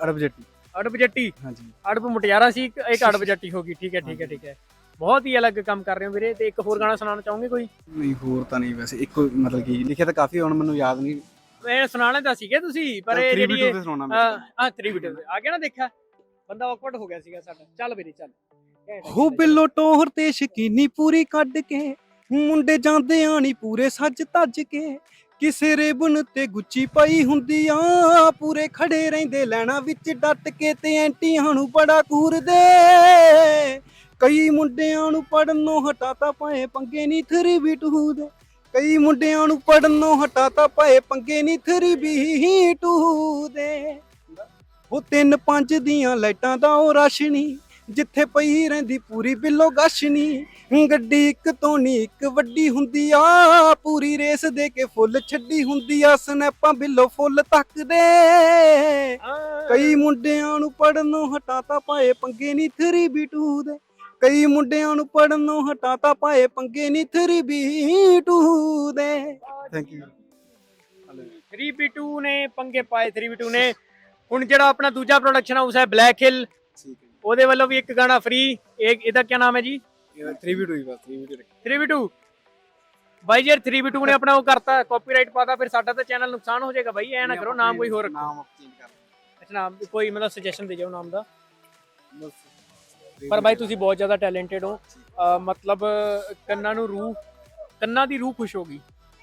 ਅਰਬ ਜੱਟੀ। ਅੜਬ ਜੱਟੀ? ਹਾਂਜੀ। ਅੜਬ ਮੁਟਿਆਰਾ ਸੀ ਇੱਕ ਅੜਬ ਜੱਟੀ ਹੋ ਗਈ ਠੀਕ ਹੈ ਠੀਕ ਹੈ ਠੀਕ ਹੈ। ਬਹੁਤ ਹੀ ਅਲੱਗ ਕੰਮ ਕਰ ਰਹੇ ਹੋ ਵੀਰੇ। ਤੇ ਇੱਕ ਹੋਰ ਗਾਣਾ ਸੁਣਾਉਣਾ ਚਾਹੋਗੇ ਕੋਈ? ਨਹੀਂ ਹੋਰ ਤਾਂ ਨਹੀਂ ਵੈਸੇ। ਇੱਕੋ ਮਤਲਬ ਕਿ ਲਿਖਿਆ ਤਾਂ ਕਾਫੀ ਹੁਣ ਮੈਨੂੰ ਯਾਦ ਨਹੀਂ। ਮੈਂ ਸੁਣਾਣੇ ਤਾਂ ਸੀਗੇ ਤੁਸੀਂ ਪਰ ਇਹ 3 ਜਿਹੜੀ ਤੇ ਆ 3 ਬਿਟ ਆ ਗਿਆ ਨਾ ਦੇਖਿਆ? ਬੰਦਾ ਔਕਵਰਡ ਹੋ ਗਿਆ ਸੀਗਾ ਸਾਡਾ। ਚੱਲ ਵੀਰੇ ਚੱਲ। ਹੈ ਬਿੱਲੋ ਟੋਹਰ ਤੇ ਸ਼ਕੀਨੀ ਪੂਰੀ ਕੱਢ ਕੇ ਮੁੰਡੇ ਜਾਂਦੇ ਆਣੀ ਪੂਰੇ ਸੱਜ ਤੱਜ ਕੇ। ਕਿਸੇ ਰੇਬਨ ਤੇ ਗੁੱਚੀ ਪਈ ਹੁੰਦੀ ਆ ਪੂਰੇ ਖੜੇ ਰਹਿੰਦੇ ਲੈਣਾ ਵਿੱਚ ਡੱਟ ਕੇ ਤੇ ਐਂਟੀਆਂ ਨੂੰ ਬੜਾ ਕੂਰਦੇ ਕਈ ਮੁੰਡਿਆਂ ਨੂੰ ਪੜਨੋਂ ਹਟਾਤਾ ਪਏ ਪੰਗੇ ਨਹੀਂ 3 2 ਦੇ। ਕਈ ਮੁੰਡਿਆਂ ਨੂੰ ਪੜਨੋਂ ਹਟਾਤਾ ਪਏ ਪੰਗੇ ਨਹੀਂ 3 2 ਦੇ। ਉਹ ਤਿੰਨ ਪੰਜ ਦੀਆਂ ਲਾਈਟਾਂ ਦਾ ਉਹ ਰਸ਼ਨੀ ਜਿੱਥੇ ਪਈ ਰਹਿੰਦੀ ਪੂਰੀ ਬਿੱਲੋ ਗਾਸ਼ਨੀ। ਗੱਡੀ ਇੱਕ ਤੋਂ ਨੀ ਇੱਕ ਵੱਡੀ ਹੁੰਦੀ ਆ ਪੂਰੀ ਰੇਸ ਦੇ ਕੇ ਫੁੱਲ ਛੱਡੀ ਹੁੰਦੀ ਆ ਸਨੈਪਾਂ ਬਿੱਲੋ ਫੁੱਲ ਤੱਕਦੇ। ਕਈ ਮੁੰਡਿਆਂ ਨੂੰ ਪੜਨੋਂ ਹਟਾਤਾ ਪਾਏ ਪੰਗੇ ਨਹੀਂ 3B2 ਦੇ। ਕਈ ਮੁੰਡਿਆਂ ਨੂੰ ਪੜਨੋਂ ਹਟਾਤਾ ਪਾਏ ਪੰਗੇ ਨਹੀਂ 3B2 ਦੇ। ਥੈਂਕ ਯੂ 3B2 ਨੇ ਪੰਗੇ ਪਾਏ 3B2 ਨੇ। ਹੁਣ ਜਿਹੜਾ ਆਪਣਾ ਦੂਜਾ ਪ੍ਰੋਡਕਸ਼ਨ ਹਾਊਸ ਹੈ ਬਲੈਕ ਹਿੱਲ ਠੀਕ ਹੈ ਉਹਦੇ ਵੱਲੋਂ ਵੀ ਇੱਕ ਗਾਣਾ ਫ੍ਰੀ ਇਹ ਇਹਦਾ ਕੀ ਨਾਮ ਹੈ ਜੀ? ਜੀ 3B2 ਹੀ ਬਸ 3B2 3B2 ਬਾਈ ਜੀ 3B2 ਨੇ ਆਪਣਾ ਉਹ ਕਰਤਾ ਕਾਪੀਰਾਈਟ ਪਾਤਾ ਫਿਰ ਸਾਡਾ ਤਾਂ ਚੈਨਲ ਨੁਕਸਾਨ ਹੋ ਜਾਏਗਾ ਬਾਈ ਐ ਨਾ ਕਰੋ ਨਾਮ ਕੋਈ ਹੋਰ ਰੱਖੋ। ਨਾਮ ਚੇਂਜ ਕਰ ਅੱਛਾ ਨਾਮ ਕੋਈ ਮਤਲਬ ਸੁਜੈਸ਼ਨ ਦੇ ਜਾਓ ਨਾਮ ਦਾ। ਬਸ ਪਰ ਬਾਈ ਤੁਸੀਂ ਬਹੁਤ ਜ਼ਿਆਦਾ ਟੈਲੈਂਟਡ ਹੋ। ਅਹ ਮਤਲਬ ਕੰਨਾਂ ਨੂੰ ਰੂਹ ਕੰਨਾਂ ਦੀ ਰੂਹ ਖੁਸ਼ ਹੋਗੀ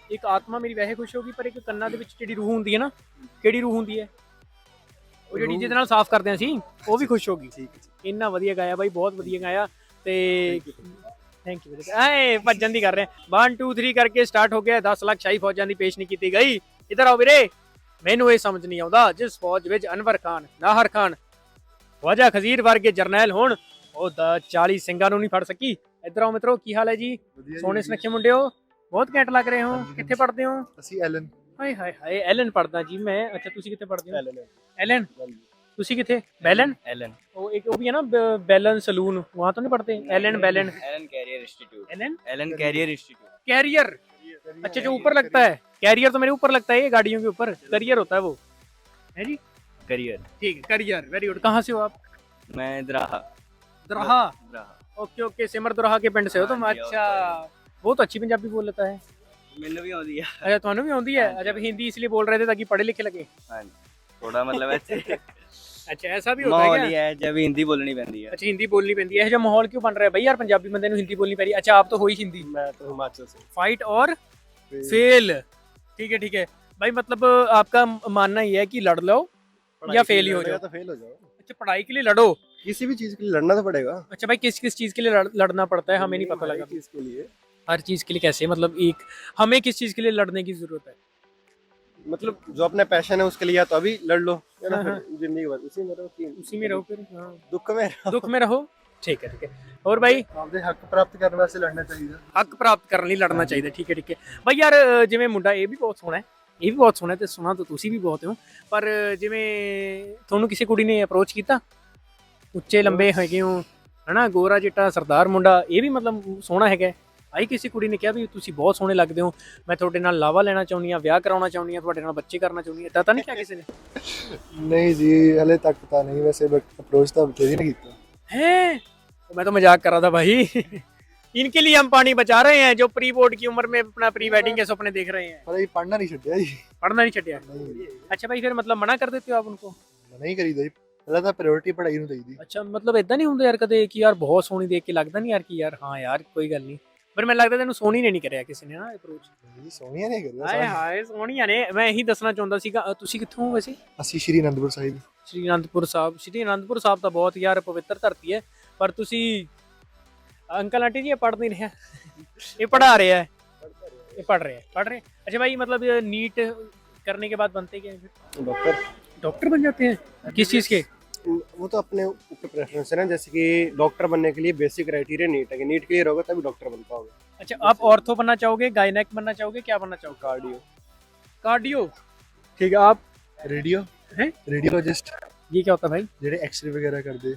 ਇੱਕ ਆਤਮਾ ਮੇਰੀ ਵੈਸੇ ਖੁਸ਼ ਹੋਗੀ ਪਰ ਇੱਕ ਕੰਨਾਂ ਦੇ ਵਿੱਚ ਜਿਹੜੀ ਰੂਹ ਹੁੰਦੀ ਹੈ ਨਾ ਕਿਹੜੀ ਰੂਹ ਹੁੰਦੀ ਹੈ? ਉਹ ਜਿਹੜੀ ਜਿਹਦੇ ਨਾਲ ਸਾਫ਼ ਕਰਦੇ ਅਸੀਂ ਉਹ ਵੀ ਖੁਸ਼ ਠੀਕ ਹੈ ਜੀ ਇੰਨਾ ਵਧੀਆ ਗਾਇਆ ਬਾਈ ਬਹੁਤ ਵਧੀਆ ਗਾਇਆ। ਤੇ ਥੈਂਕ ਯੂ ਐ ਭੱਜਣ ਦੀ ਕਰ ਰਹੇ 1 2 3 ਕਰਕੇ ਸਟਾਰਟ ਹੋ ਗਿਆ। 10 ਲੱਖ ਸ਼ਾਹੀ ਫੌਜਾਂ ਦੀ ਪੇਸ਼ ਨਹੀਂ ਕੀਤੀ ਗਈ। ਇਧਰ ਆਓ ਵੀਰੇ। ਮੈਨੂੰ ਇਹ ਸਮਝ ਨਹੀਂ ਆਉਂਦਾ ਜਿਸ ਫੌਜ ਵਿੱਚ ਅਨਵਰ ਖਾਨ ਨਾਹਰ ਖਾਨ ਖਵਾਜਾ ਖਜ਼ੀਰ ਵਰਗੇ ਜਰਨੈਲ ਹੋਣ ਉਹ ਤਾਂ 40 ਸਿੰਘਾਂ ਨੂੰ ਨਹੀਂ ਫੜ ਸਕੀ। ਇਧਰ ਆਓ ਮਿੱਤਰੋ ਕੀ ਹਾਲ ਹੈ ਜੀ? ਸੋਹਣੇ ਸੁਨੱਖੇ ਮੁੰਡਿਓ ਬਹੁਤ ਘੈਂਟ ਲੱਗ ਰਹੇ ਹੋ। ਕਿੱਥੇ ਪੜ੍ਹਦੇ ਹੋ? ਅਸੀਂ ਐਲਨ ਹਾਏ ਹਾਏ ਹਾਏ ਐਲਨ ਪੜਦਾ ਜੀ ਮੈਂ ਅੱਛਾ ਤੁਸੀਂ ਕਿੱਥੇ ਪੜ੍ਹਦੇ ਹੋ ਐਲਨ ਤੁਸੀਂ ਕਿੱਥੇ ਬੈਲਨ एलन वो एक वो भी है ना ब- बैलन सलून वहाँ तो नहीं पढ़ते एलन बैलन Allen career institute Allen Allen career institute career अच्छा जो ऊपर लगता है कैरियर तो मेरे ऊपर लगता है ये गाड़ियों के ऊपर करियर होता है वो है जी करियर ठीक है करियर वेरी गुड कहाँ से हो आप मैं दराहा दरहा दराहा ओके ओके सिमर दरहा के पिंड से हो तुम हाँ जी, अच्छा बहुत अच्छी पंजाबी बोल लेता है मैंने भी आउंदी है अच्छा ਤੁਹਾਨੂੰ भी आती है अच्छा हिंदी इसलिए बोल रहे थे ताकि पढ़े लिखे लगे हाँ जी थोड़ा मतलब ऐसे अच्छा ऐसा भी होता माहौल है ही क्या है जब हिंदी बोलनी पैंदी है अच्छा हिंदी बोलनी पैंदी है ਇਹ ਜਿਹਾ ਮਾਹੌਲ ਕਿਉਂ ਬਣ ਰਿਹਾ ਬਈ ਯਾਰ ਪੰਜਾਬੀ ਬੰਦੇ ਨੂੰ ਹਿੰਦੀ ਬੋਲਣੀ ਪੈ ਰਹੀ ਹੈ। ਅੱਛਾ ਆਪ ਤਾਂ ਹੋਈ ਹਿੰਦੀ ਮੈਂ ਤਾਂ ਹਿਮਾਚਲ ਸੇ फाइट और फेल ठीक है ठीक है भाई मतलब आपका मानना ये है कि लड़ लो या फेल ही हो जाओ तो फेल हो जाओ अच्छा पढ़ाई के लिए लड़ो किसी भी चीज के लिए लड़ना तो पड़ेगा अच्छा भाई किस किस चीज के लिए लड़, लड़ना पड़ता है हमें नहीं पता हर लगा चीज के लिए हर चीज के लिए कैसे मतलब एक हमें किस चीज के लिए लड़ने की जरूरत है मतलब जो अपना पैशन है उसके लिए या तो अभी लड़ लो या ना हाँ, फिर जिंदगी भर उसी में रहो कि उसी में रहो फिर हाँ। दुख में रहो। दुख में रहो ठीक है ठीक है और भाई ਆਪਦੇ ਹੱਕ ਪ੍ਰਾਪਤ ਕਰਨ ਵਾਸਤੇ ਲੜਨਾ ਚਾਹੀਦਾ ਹੱਕ ਪ੍ਰਾਪਤ ਕਰਨ ਲਈ ਲੜਨਾ ਚਾਹੀਦਾ ਠੀਕ ਹੈ ਠੀਕ ਹੈ ਬਈ ਯਾਰ ਅ, ਜਿਵੇਂ ਮੁੰਡਾ ਇਹ ਵੀ ਬਹੁਤ ਸੋਹਣਾ ਹੈ ਇਹ ਵੀ ਬਹੁਤ ਸੋਹਣਾ ਹੈ ਤੇ ਸੋਹਣਾ ਤਾਂ ਤੁਸੀਂ ਵੀ ਬਹੁਤ ਹੋ ਪਰ ਅ, ਜਿਵੇਂ ਤੁਹਾਨੂੰ ਕਿਸੇ ਕੁੜੀ ਨੇ ਅਪਰੋਚ ਕੀਤਾ ਉੱਚੇ ਲੰਬੇ ਹੈਗੇ ਹੋ ਹਨਾ ਗੋਰਾ ਚਿੱਟਾ ਸਰਦਾਰ ਮੁੰਡਾ ਇਹ ਵੀ ਮਤਲਬ ਸੋਹਣਾ ਹੈਗਾ ਹੈ। ਆਈ ਕਿਸੇ ਕੁੜੀ ਨੇ ਕਿਹਾ ਵੀ ਤੁਸੀਂ ਬਹੁਤ ਸੋਹਣੇ ਲੱਗਦੇ ਹੋ ਮੈਂ ਤੁਹਾਡੇ ਨਾਲ ਲਾਵਾ ਲੈਣਾ ਚਾਹੁੰਦੀ ਆ ਵਿਆਹ ਕਰਾਉਣਾ ਚਾਹੁੰਦੀ ਆ ਤੁਹਾਡੇ ਨਾਲ ਬੱਚੇ ਕਰਨਾ ਚਾਹੁੰਦੀ ਆ ਏਦਾਂ ਤਾਂ ਨਹੀਂ ਕਿਹਾ ਕਿਸੇ ਨੇ ਨਹੀਂ ਜੀ ਹਲੇ ਤੱਕ ਤਾਂ ਨਹੀਂ ਵੈਸੇ ਅਪਰੋਚ ਤਾਂ ਬਥੇਰੀ ਨੇ ਕੀਤਾ है तो मैं तो मजाक कर रहा था भाई इनके लिए हम पानी बचा रहे हैं जो प्री बोर्ड की उम्र में अपना प्री वेडिंग के सपने देख रहे हैं ਪਰ ਇਹ ਪੜਨਾ ਨਹੀਂ ਛੱਡਿਆ ਜੀ पढ़ना नहीं छटिया ਨਹੀਂ अच्छा भाई फिर मतलब मना कर देते हो आप उनको ਨਹੀਂ ਕਰੀਦਾ ਜੀ ਪਹਿਲਾਂ ਤਾਂ ਪ੍ਰਾਇੋਰਟੀ ਪੜ੍ਹਾਈ ਨੂੰ ਦੇਈਦੀ ਅੱਛਾ ਮਤਲਬ ਇਦਾਂ ਨਹੀਂ ਹੁੰਦਾ ਯਾਰ ਕਦੇ ਕਿ ਯਾਰ ਬਹੁਤ ਸੋਹਣੀ ਦੇਖ ਕੇ ਲੱਗਦਾ ਨਹੀਂ ਯਾਰ ਕਿ ਯਾਰ ਹਾਂ ਯਾਰ ਕੋਈ ਗੱਲ ਨਹੀਂ ਪਰ ਮੈਨੂੰ ਲੱਗਦਾ ਤੈਨੂੰ ਸੋਹਣੀ ਨਹੀਂ ਕਰਿਆ ਕਿਸੇ ਨੇ ਨਾ ਅਪਰੋਚ ਜੀ ਸੋਹਣੀਆਂ ਨੇ ਗੱਲਾਂ ਹਾਏ ਹਾਏ ਸੋਹਣੀਆਂ ਨੇ। ਮੈਂ ਇਹੀ ਦੱਸਣਾ ਚਾਹੁੰਦਾ ਸੀਗਾ ਤੁਸੀਂ ਕਿੱਥੋਂ ਹੋ ਵੈਸੇ? ਅਸੀਂ ਸ਼੍ਰੀ ਅਨੰਦਪੁਰ ਸਾਹਿਬ। ਸ਼੍ਰੀ ਅਨੰਦਪੁਰ ਸਾਹਿਬ। ਸ਼੍ਰੀ ਅਨੰਦਪੁਰ ਸਾਹਿਬ ਤਾਂ ਬਹੁਤ ਯਾਰ ਪਵਿੱਤਰ ਧਰਤੀ ਹੈ ਪਰ ਤੁਸੀਂ ਅੰਕਲ ਆਂਟੀ ਜੀ ਇਹ ਪੜ੍ਹ ਨਹੀਂ ਰਿਹਾ। ਇਹ ਪੜਾ ਰਿਹਾ ਹੈ। ਇਹ ਪੜ ਰਿਹਾ ਹੈ ਪੜ ਰਿਹਾ है। अच्छा भाई मतलब नीट करने के बाद बनते क्या हैं फिर डॉक्टर डॉक्टर बन जाते हैं किस चीज़ के वो तो अपने ऊपर प्रेफरेंस है ना जैसे कि डॉक्टर बनने के लिए बेसिक क्राइटेरिया नीट है कि नीट क्लियर होगा तभी डॉक्टर बन पाओगे अच्छा आप ऑर्थो बनना चाहोगे गायनेक बनना चाहोगे क्या बनना चाहोगे कार्डियो कार्डियो ठीक है आप ਰੇਡੀਓ ਹੈਂ? ਰੇਡੀਓਲੋਜਿਸਟ ये क्या होता है भाई ਜਿਹੜੇ ਐਕਸ-ਰੇ ਵਗੈਰਾ ਕਰਦੇ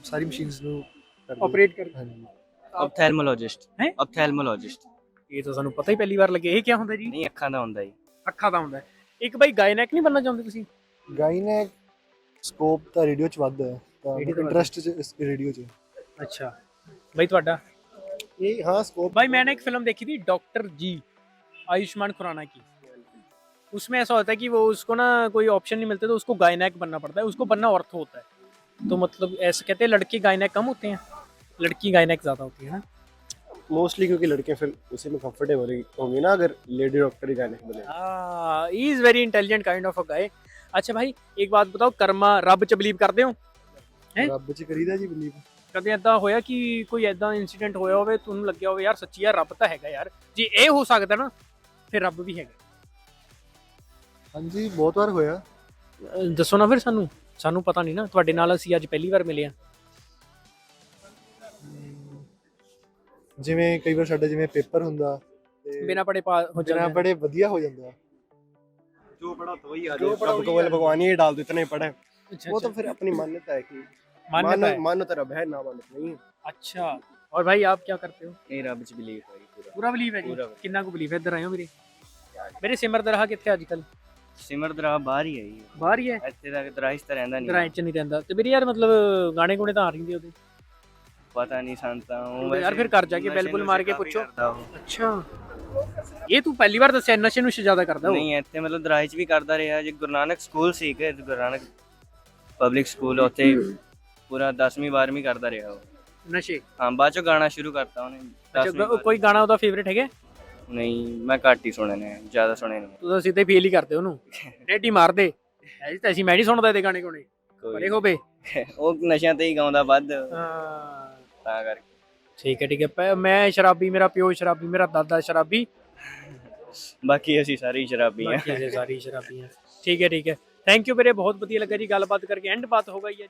ਸਾਰੀ ਮਸ਼ੀਨਸ ਨੂੰ ਕਰਦੇ ऑपरेट कर ਹਾਂਜੀ ऑप्थेल्मोलॉजिस्ट हैं? ऑप्थेल्मोलॉजिस्ट ਇਹ ਤਾਂ ਸਾਨੂੰ ਪਤਾ ਹੀ ਪਹਿਲੀ ਵਾਰ ਲੱਗੇ ਇਹ ਕੀ ਹੁੰਦਾ ਜੀ नहीं ਅੱਖਾਂ ਦਾ ਹੁੰਦਾ ਜੀ ਅੱਖਾਂ ਦਾ ਹੁੰਦਾ ਹੈ। ਇੱਕ ਬਾਈ ਗਾਇਨੈਕ ਨਹੀਂ ਬਣਨਾ ਚਾਹੁੰਦੇ ਤੁਸੀਂ ਗਾਇਨੈਕ ਸਕੋਪ ਤਾਂ ਰੇਡੀਓ ਚ ਵੱਧ ਹੈ ਤਾਂ Radio ਤੋਂ ਵੱਧ ਇੰਟਰਸਟ ਚ ਰੇਡੀਓ ਚ अच्छा भाई ਤੁਹਾਡਾ ये हाँ स्कोप भाई मैंने एक फिल्म देखी थी डॉक्टर जी आयुष्मान खुराना की उसमें ऐसा होता है कि वो उसको ना कोई ऑप्शन नहीं मिलते तो उसको गायनैक बनना पड़ता है उसको बनना ऑर्थो होता है तो मतलब ऐसे कहते हैं लड़के गायनैक कम होते हैं लड़की गायनैक ज़्यादा होती है ना मोस्टली क्योंकि लड़के फिर उसी में कंफर्टेबल होंगी ना अगर लेडी डॉक्टर ही जाने बने he is very intelligent kind of a guy अच्छा भाई एक बात बताओ कर्मा ਰੱਬ ਚ ਬਲੀਵ ਕਰਦੇ ਹੋ ਹੈਂ? ਰੱਬ ਚ ਕਰੀਦਾ ਜੀ ਬਲੀਵ ਕਦੇ ਐਦਾਂ ਹੋਇਆ ਕਿ ਕੋਈ ਐਦਾਂ ਇਨਸੀਡੈਂਟ ਹੋਇਆ ਹੋਵੇ ਤੁਹਾਨੂੰ ਲੱਗਿਆ ਹੋਵੇ ਯਾਰ ਸੱਚੀ ਯਾਰ ਰੱਬ ਤਾਂ ਹੈਗਾ ਯਾਰ ਜੇ ਇਹ ਹੋ ਸਕਦਾ ਨਾ ਫਿਰ ਰੱਬ ਵੀ ਹੈਗਾ ਹਾਂਜੀ ਬਹੁਤ ਵਾਰ ਹੋਇਆ ਅਹ ਦੱਸੋ ਨਾ ਫਿਰ ਸਾਨੂੰ ਸਾਨੂੰ ਪਤਾ ਨਹੀਂ ਨਾ ਤੁਹਾਡੇ ਨਾਲ ਅਸੀਂ ਅੱਜ ਪਹਿਲੀ ਵਾਰ ਮਿਲੇ ਆ ਜਿਵੇਂ ਕਈ ਵਾਰ ਸਾਡਾ ਜਿਵੇਂ ਪੇਪਰ ਹੁੰਦਾ ਤੇ ਬਿਨਾ ਪੜੇ ਪਾ ਹੋ ਬਿਨਾਂ ਜਾਂਦੇ ਬੜੇ ਵਧੀਆ ਹੋ ਜਾਂਦਾ जो पढ़ा तो वही आ जो पढ़ा तो केवल भगवान ही डाल दो इतना ही पढ़ा है अच्छा वो तो अच्छा, फिर अपनी मान्यता है कि मान्यता मानो है मानो तो रब है ना मानो तो नहीं है अच्छा और भाई आप क्या करते हो ਇਹ ਰੱਬ ਚ ਬਿਲੀਵ ਹੈ ਜੀ ਪੂਰਾ ਪੂਰਾ ਬਲੀਵ ਹੈ ਜੀ ਪੂਰਾ belief। ਕਿੰਨਾ ਕੁ ਬਲੀਵ ਹੈ ਇੱਧਰ ਆਇਓ ਮੇਰੇ ਮੇਰੇ ਸਿਮਰ ਦਰਹਾ ਕਿੱਥੇ ਅੱਜ ਕੱਲ ਸਿਮਰ ਦਰਾ ਬਾਹਰ ਹੀ ਹੈ ਜੀ ਬਾਹਰ ਹੀ ਹੈ ਇੱਥੇ ਤੱਕ ਦਰਾਇਸ਼ ਤਾਂ ਰਹਿੰਦਾ ਗਰਾਈ ਨਹੀਂ ਚ ਨਹੀਂ ਰਹਿੰਦਾ ਤੇ ਮੇਰੇ ਯਾਰ ਮਤਲਬ ਗਾਣੇ ਗੁਣੇ ਤਾਂ ਆ ਰਹਿੰਦੇ ਉਹਦੇ ਪਤਾ ਨਹੀਂ ਸੰਤਾ ਉਹ ਯਾਰ ਫਿਰ ਘਰ ਜਾ ਕੇ ਬੈਲ ਬੁਲ ਮਾਰ ਕੇ ਪੁੱਛੋ। ਉਹ ਅੱਛਾ ਇਹ ਤੂੰ ਪਹਿਲੀ ਵਾਰ ਦੱਸਿਆ ਨਸ਼ੇ ਨੂੰ ਜ਼ਿਆਦਾ ਕਰਦਾ ਉਹ? ਨਹੀਂ ਇੱਥੇ ਮਤਲਬ ਦਰਾਈ ਚ ਵੀ ਕਰਦਾ ਰਿਹਾ ਜੇ ਗੁਰੂ ਨਾਨਕ ਸਕੂਲ ਸੀ ਕਿ ਗੁਰੂ ਨਾਨਕ ਪਬਲਿਕ ਸਕੂਲ ਉੱਥੇ ਪੂਰਾ 10ਵੀਂ 12ਵੀਂ ਕਰਦਾ ਰਿਹਾ ਉਹ। ਨਸ਼ੇ? ਹਾਂ ਬਾਅਦ ਚੋਂ ਗਾਣਾ ਸ਼ੁਰੂ ਕਰਤਾ ਉਹਨੇ ਅੱਛਾ 10ਵੀਂ ਗ- ਕੋਈ ਗਾਣਾ ਉਹਦਾ ਫੇਵਰੇਟ ਹੈਗਾ? ਨਹੀਂ ਮੈਂ ਘੱਟ ਹੀ ਸੁਣੇ ਨੇ ਜ਼ਿਆਦਾ ਸੁਣੇ ਨਹੀਂ ਤੂੰ ਤਾਂ ਸਿੱਧੇ ਫੀਲ ਹੀ ਕਰਦੇ ਉਹਨੂੰ। ਰੇਡੀ ਮਾਰਦੇ। ਐਸੀ ਤਾਂ ਅਸੀਂ ਮੈਂ ਨਹੀਂ ਸੁਣਦਾ ਇਹਦੇ ਗਾਣੇ ਕੋਣੇ ਬੜੇ ਹੋਵੇ ਉਹ ਨਸ਼ਿਆਂ ਤੇ ਹੀ ਗਾਉਂਦਾ ਵੱਧ। ਹਾਂ। ਤਾਂ ਕਰਕੇ। ਠੀਕ ਹੈ ਠੀਕ ਹੈ। ਪ- ਮੈਂ ਸ਼ਰਾਬੀ ਮੇਰਾ ਪਿਓ ਸ਼ਰਾਬੀ ਮੇਰਾ ਦਾਦਾ ਸ਼ਰਾਬੀ। ਬਾਕੀ ਅਸੀਂ ਸਾਰੇ ਹੀ ਸ਼ਰਾਬੀ ਹਾਂ। ਬਾਕੀ ਅਸੀਂ ਸਾਰੀ ਸ਼ਰਾਬੀਆਂ ਠੀਕ ਹੈ ਠੀਕ ਹੈ। ਥੈਂਕ ਯੂ ਵੀਰੇ ਬਹੁਤ ਵਧੀਆ ਲੱਗਾ ਜੀ। ਗੱਲਬਾਤ ਕਰਕੇ ਐਂਡ ਬਾਤ ਹੋ ਗਈ ਹੈ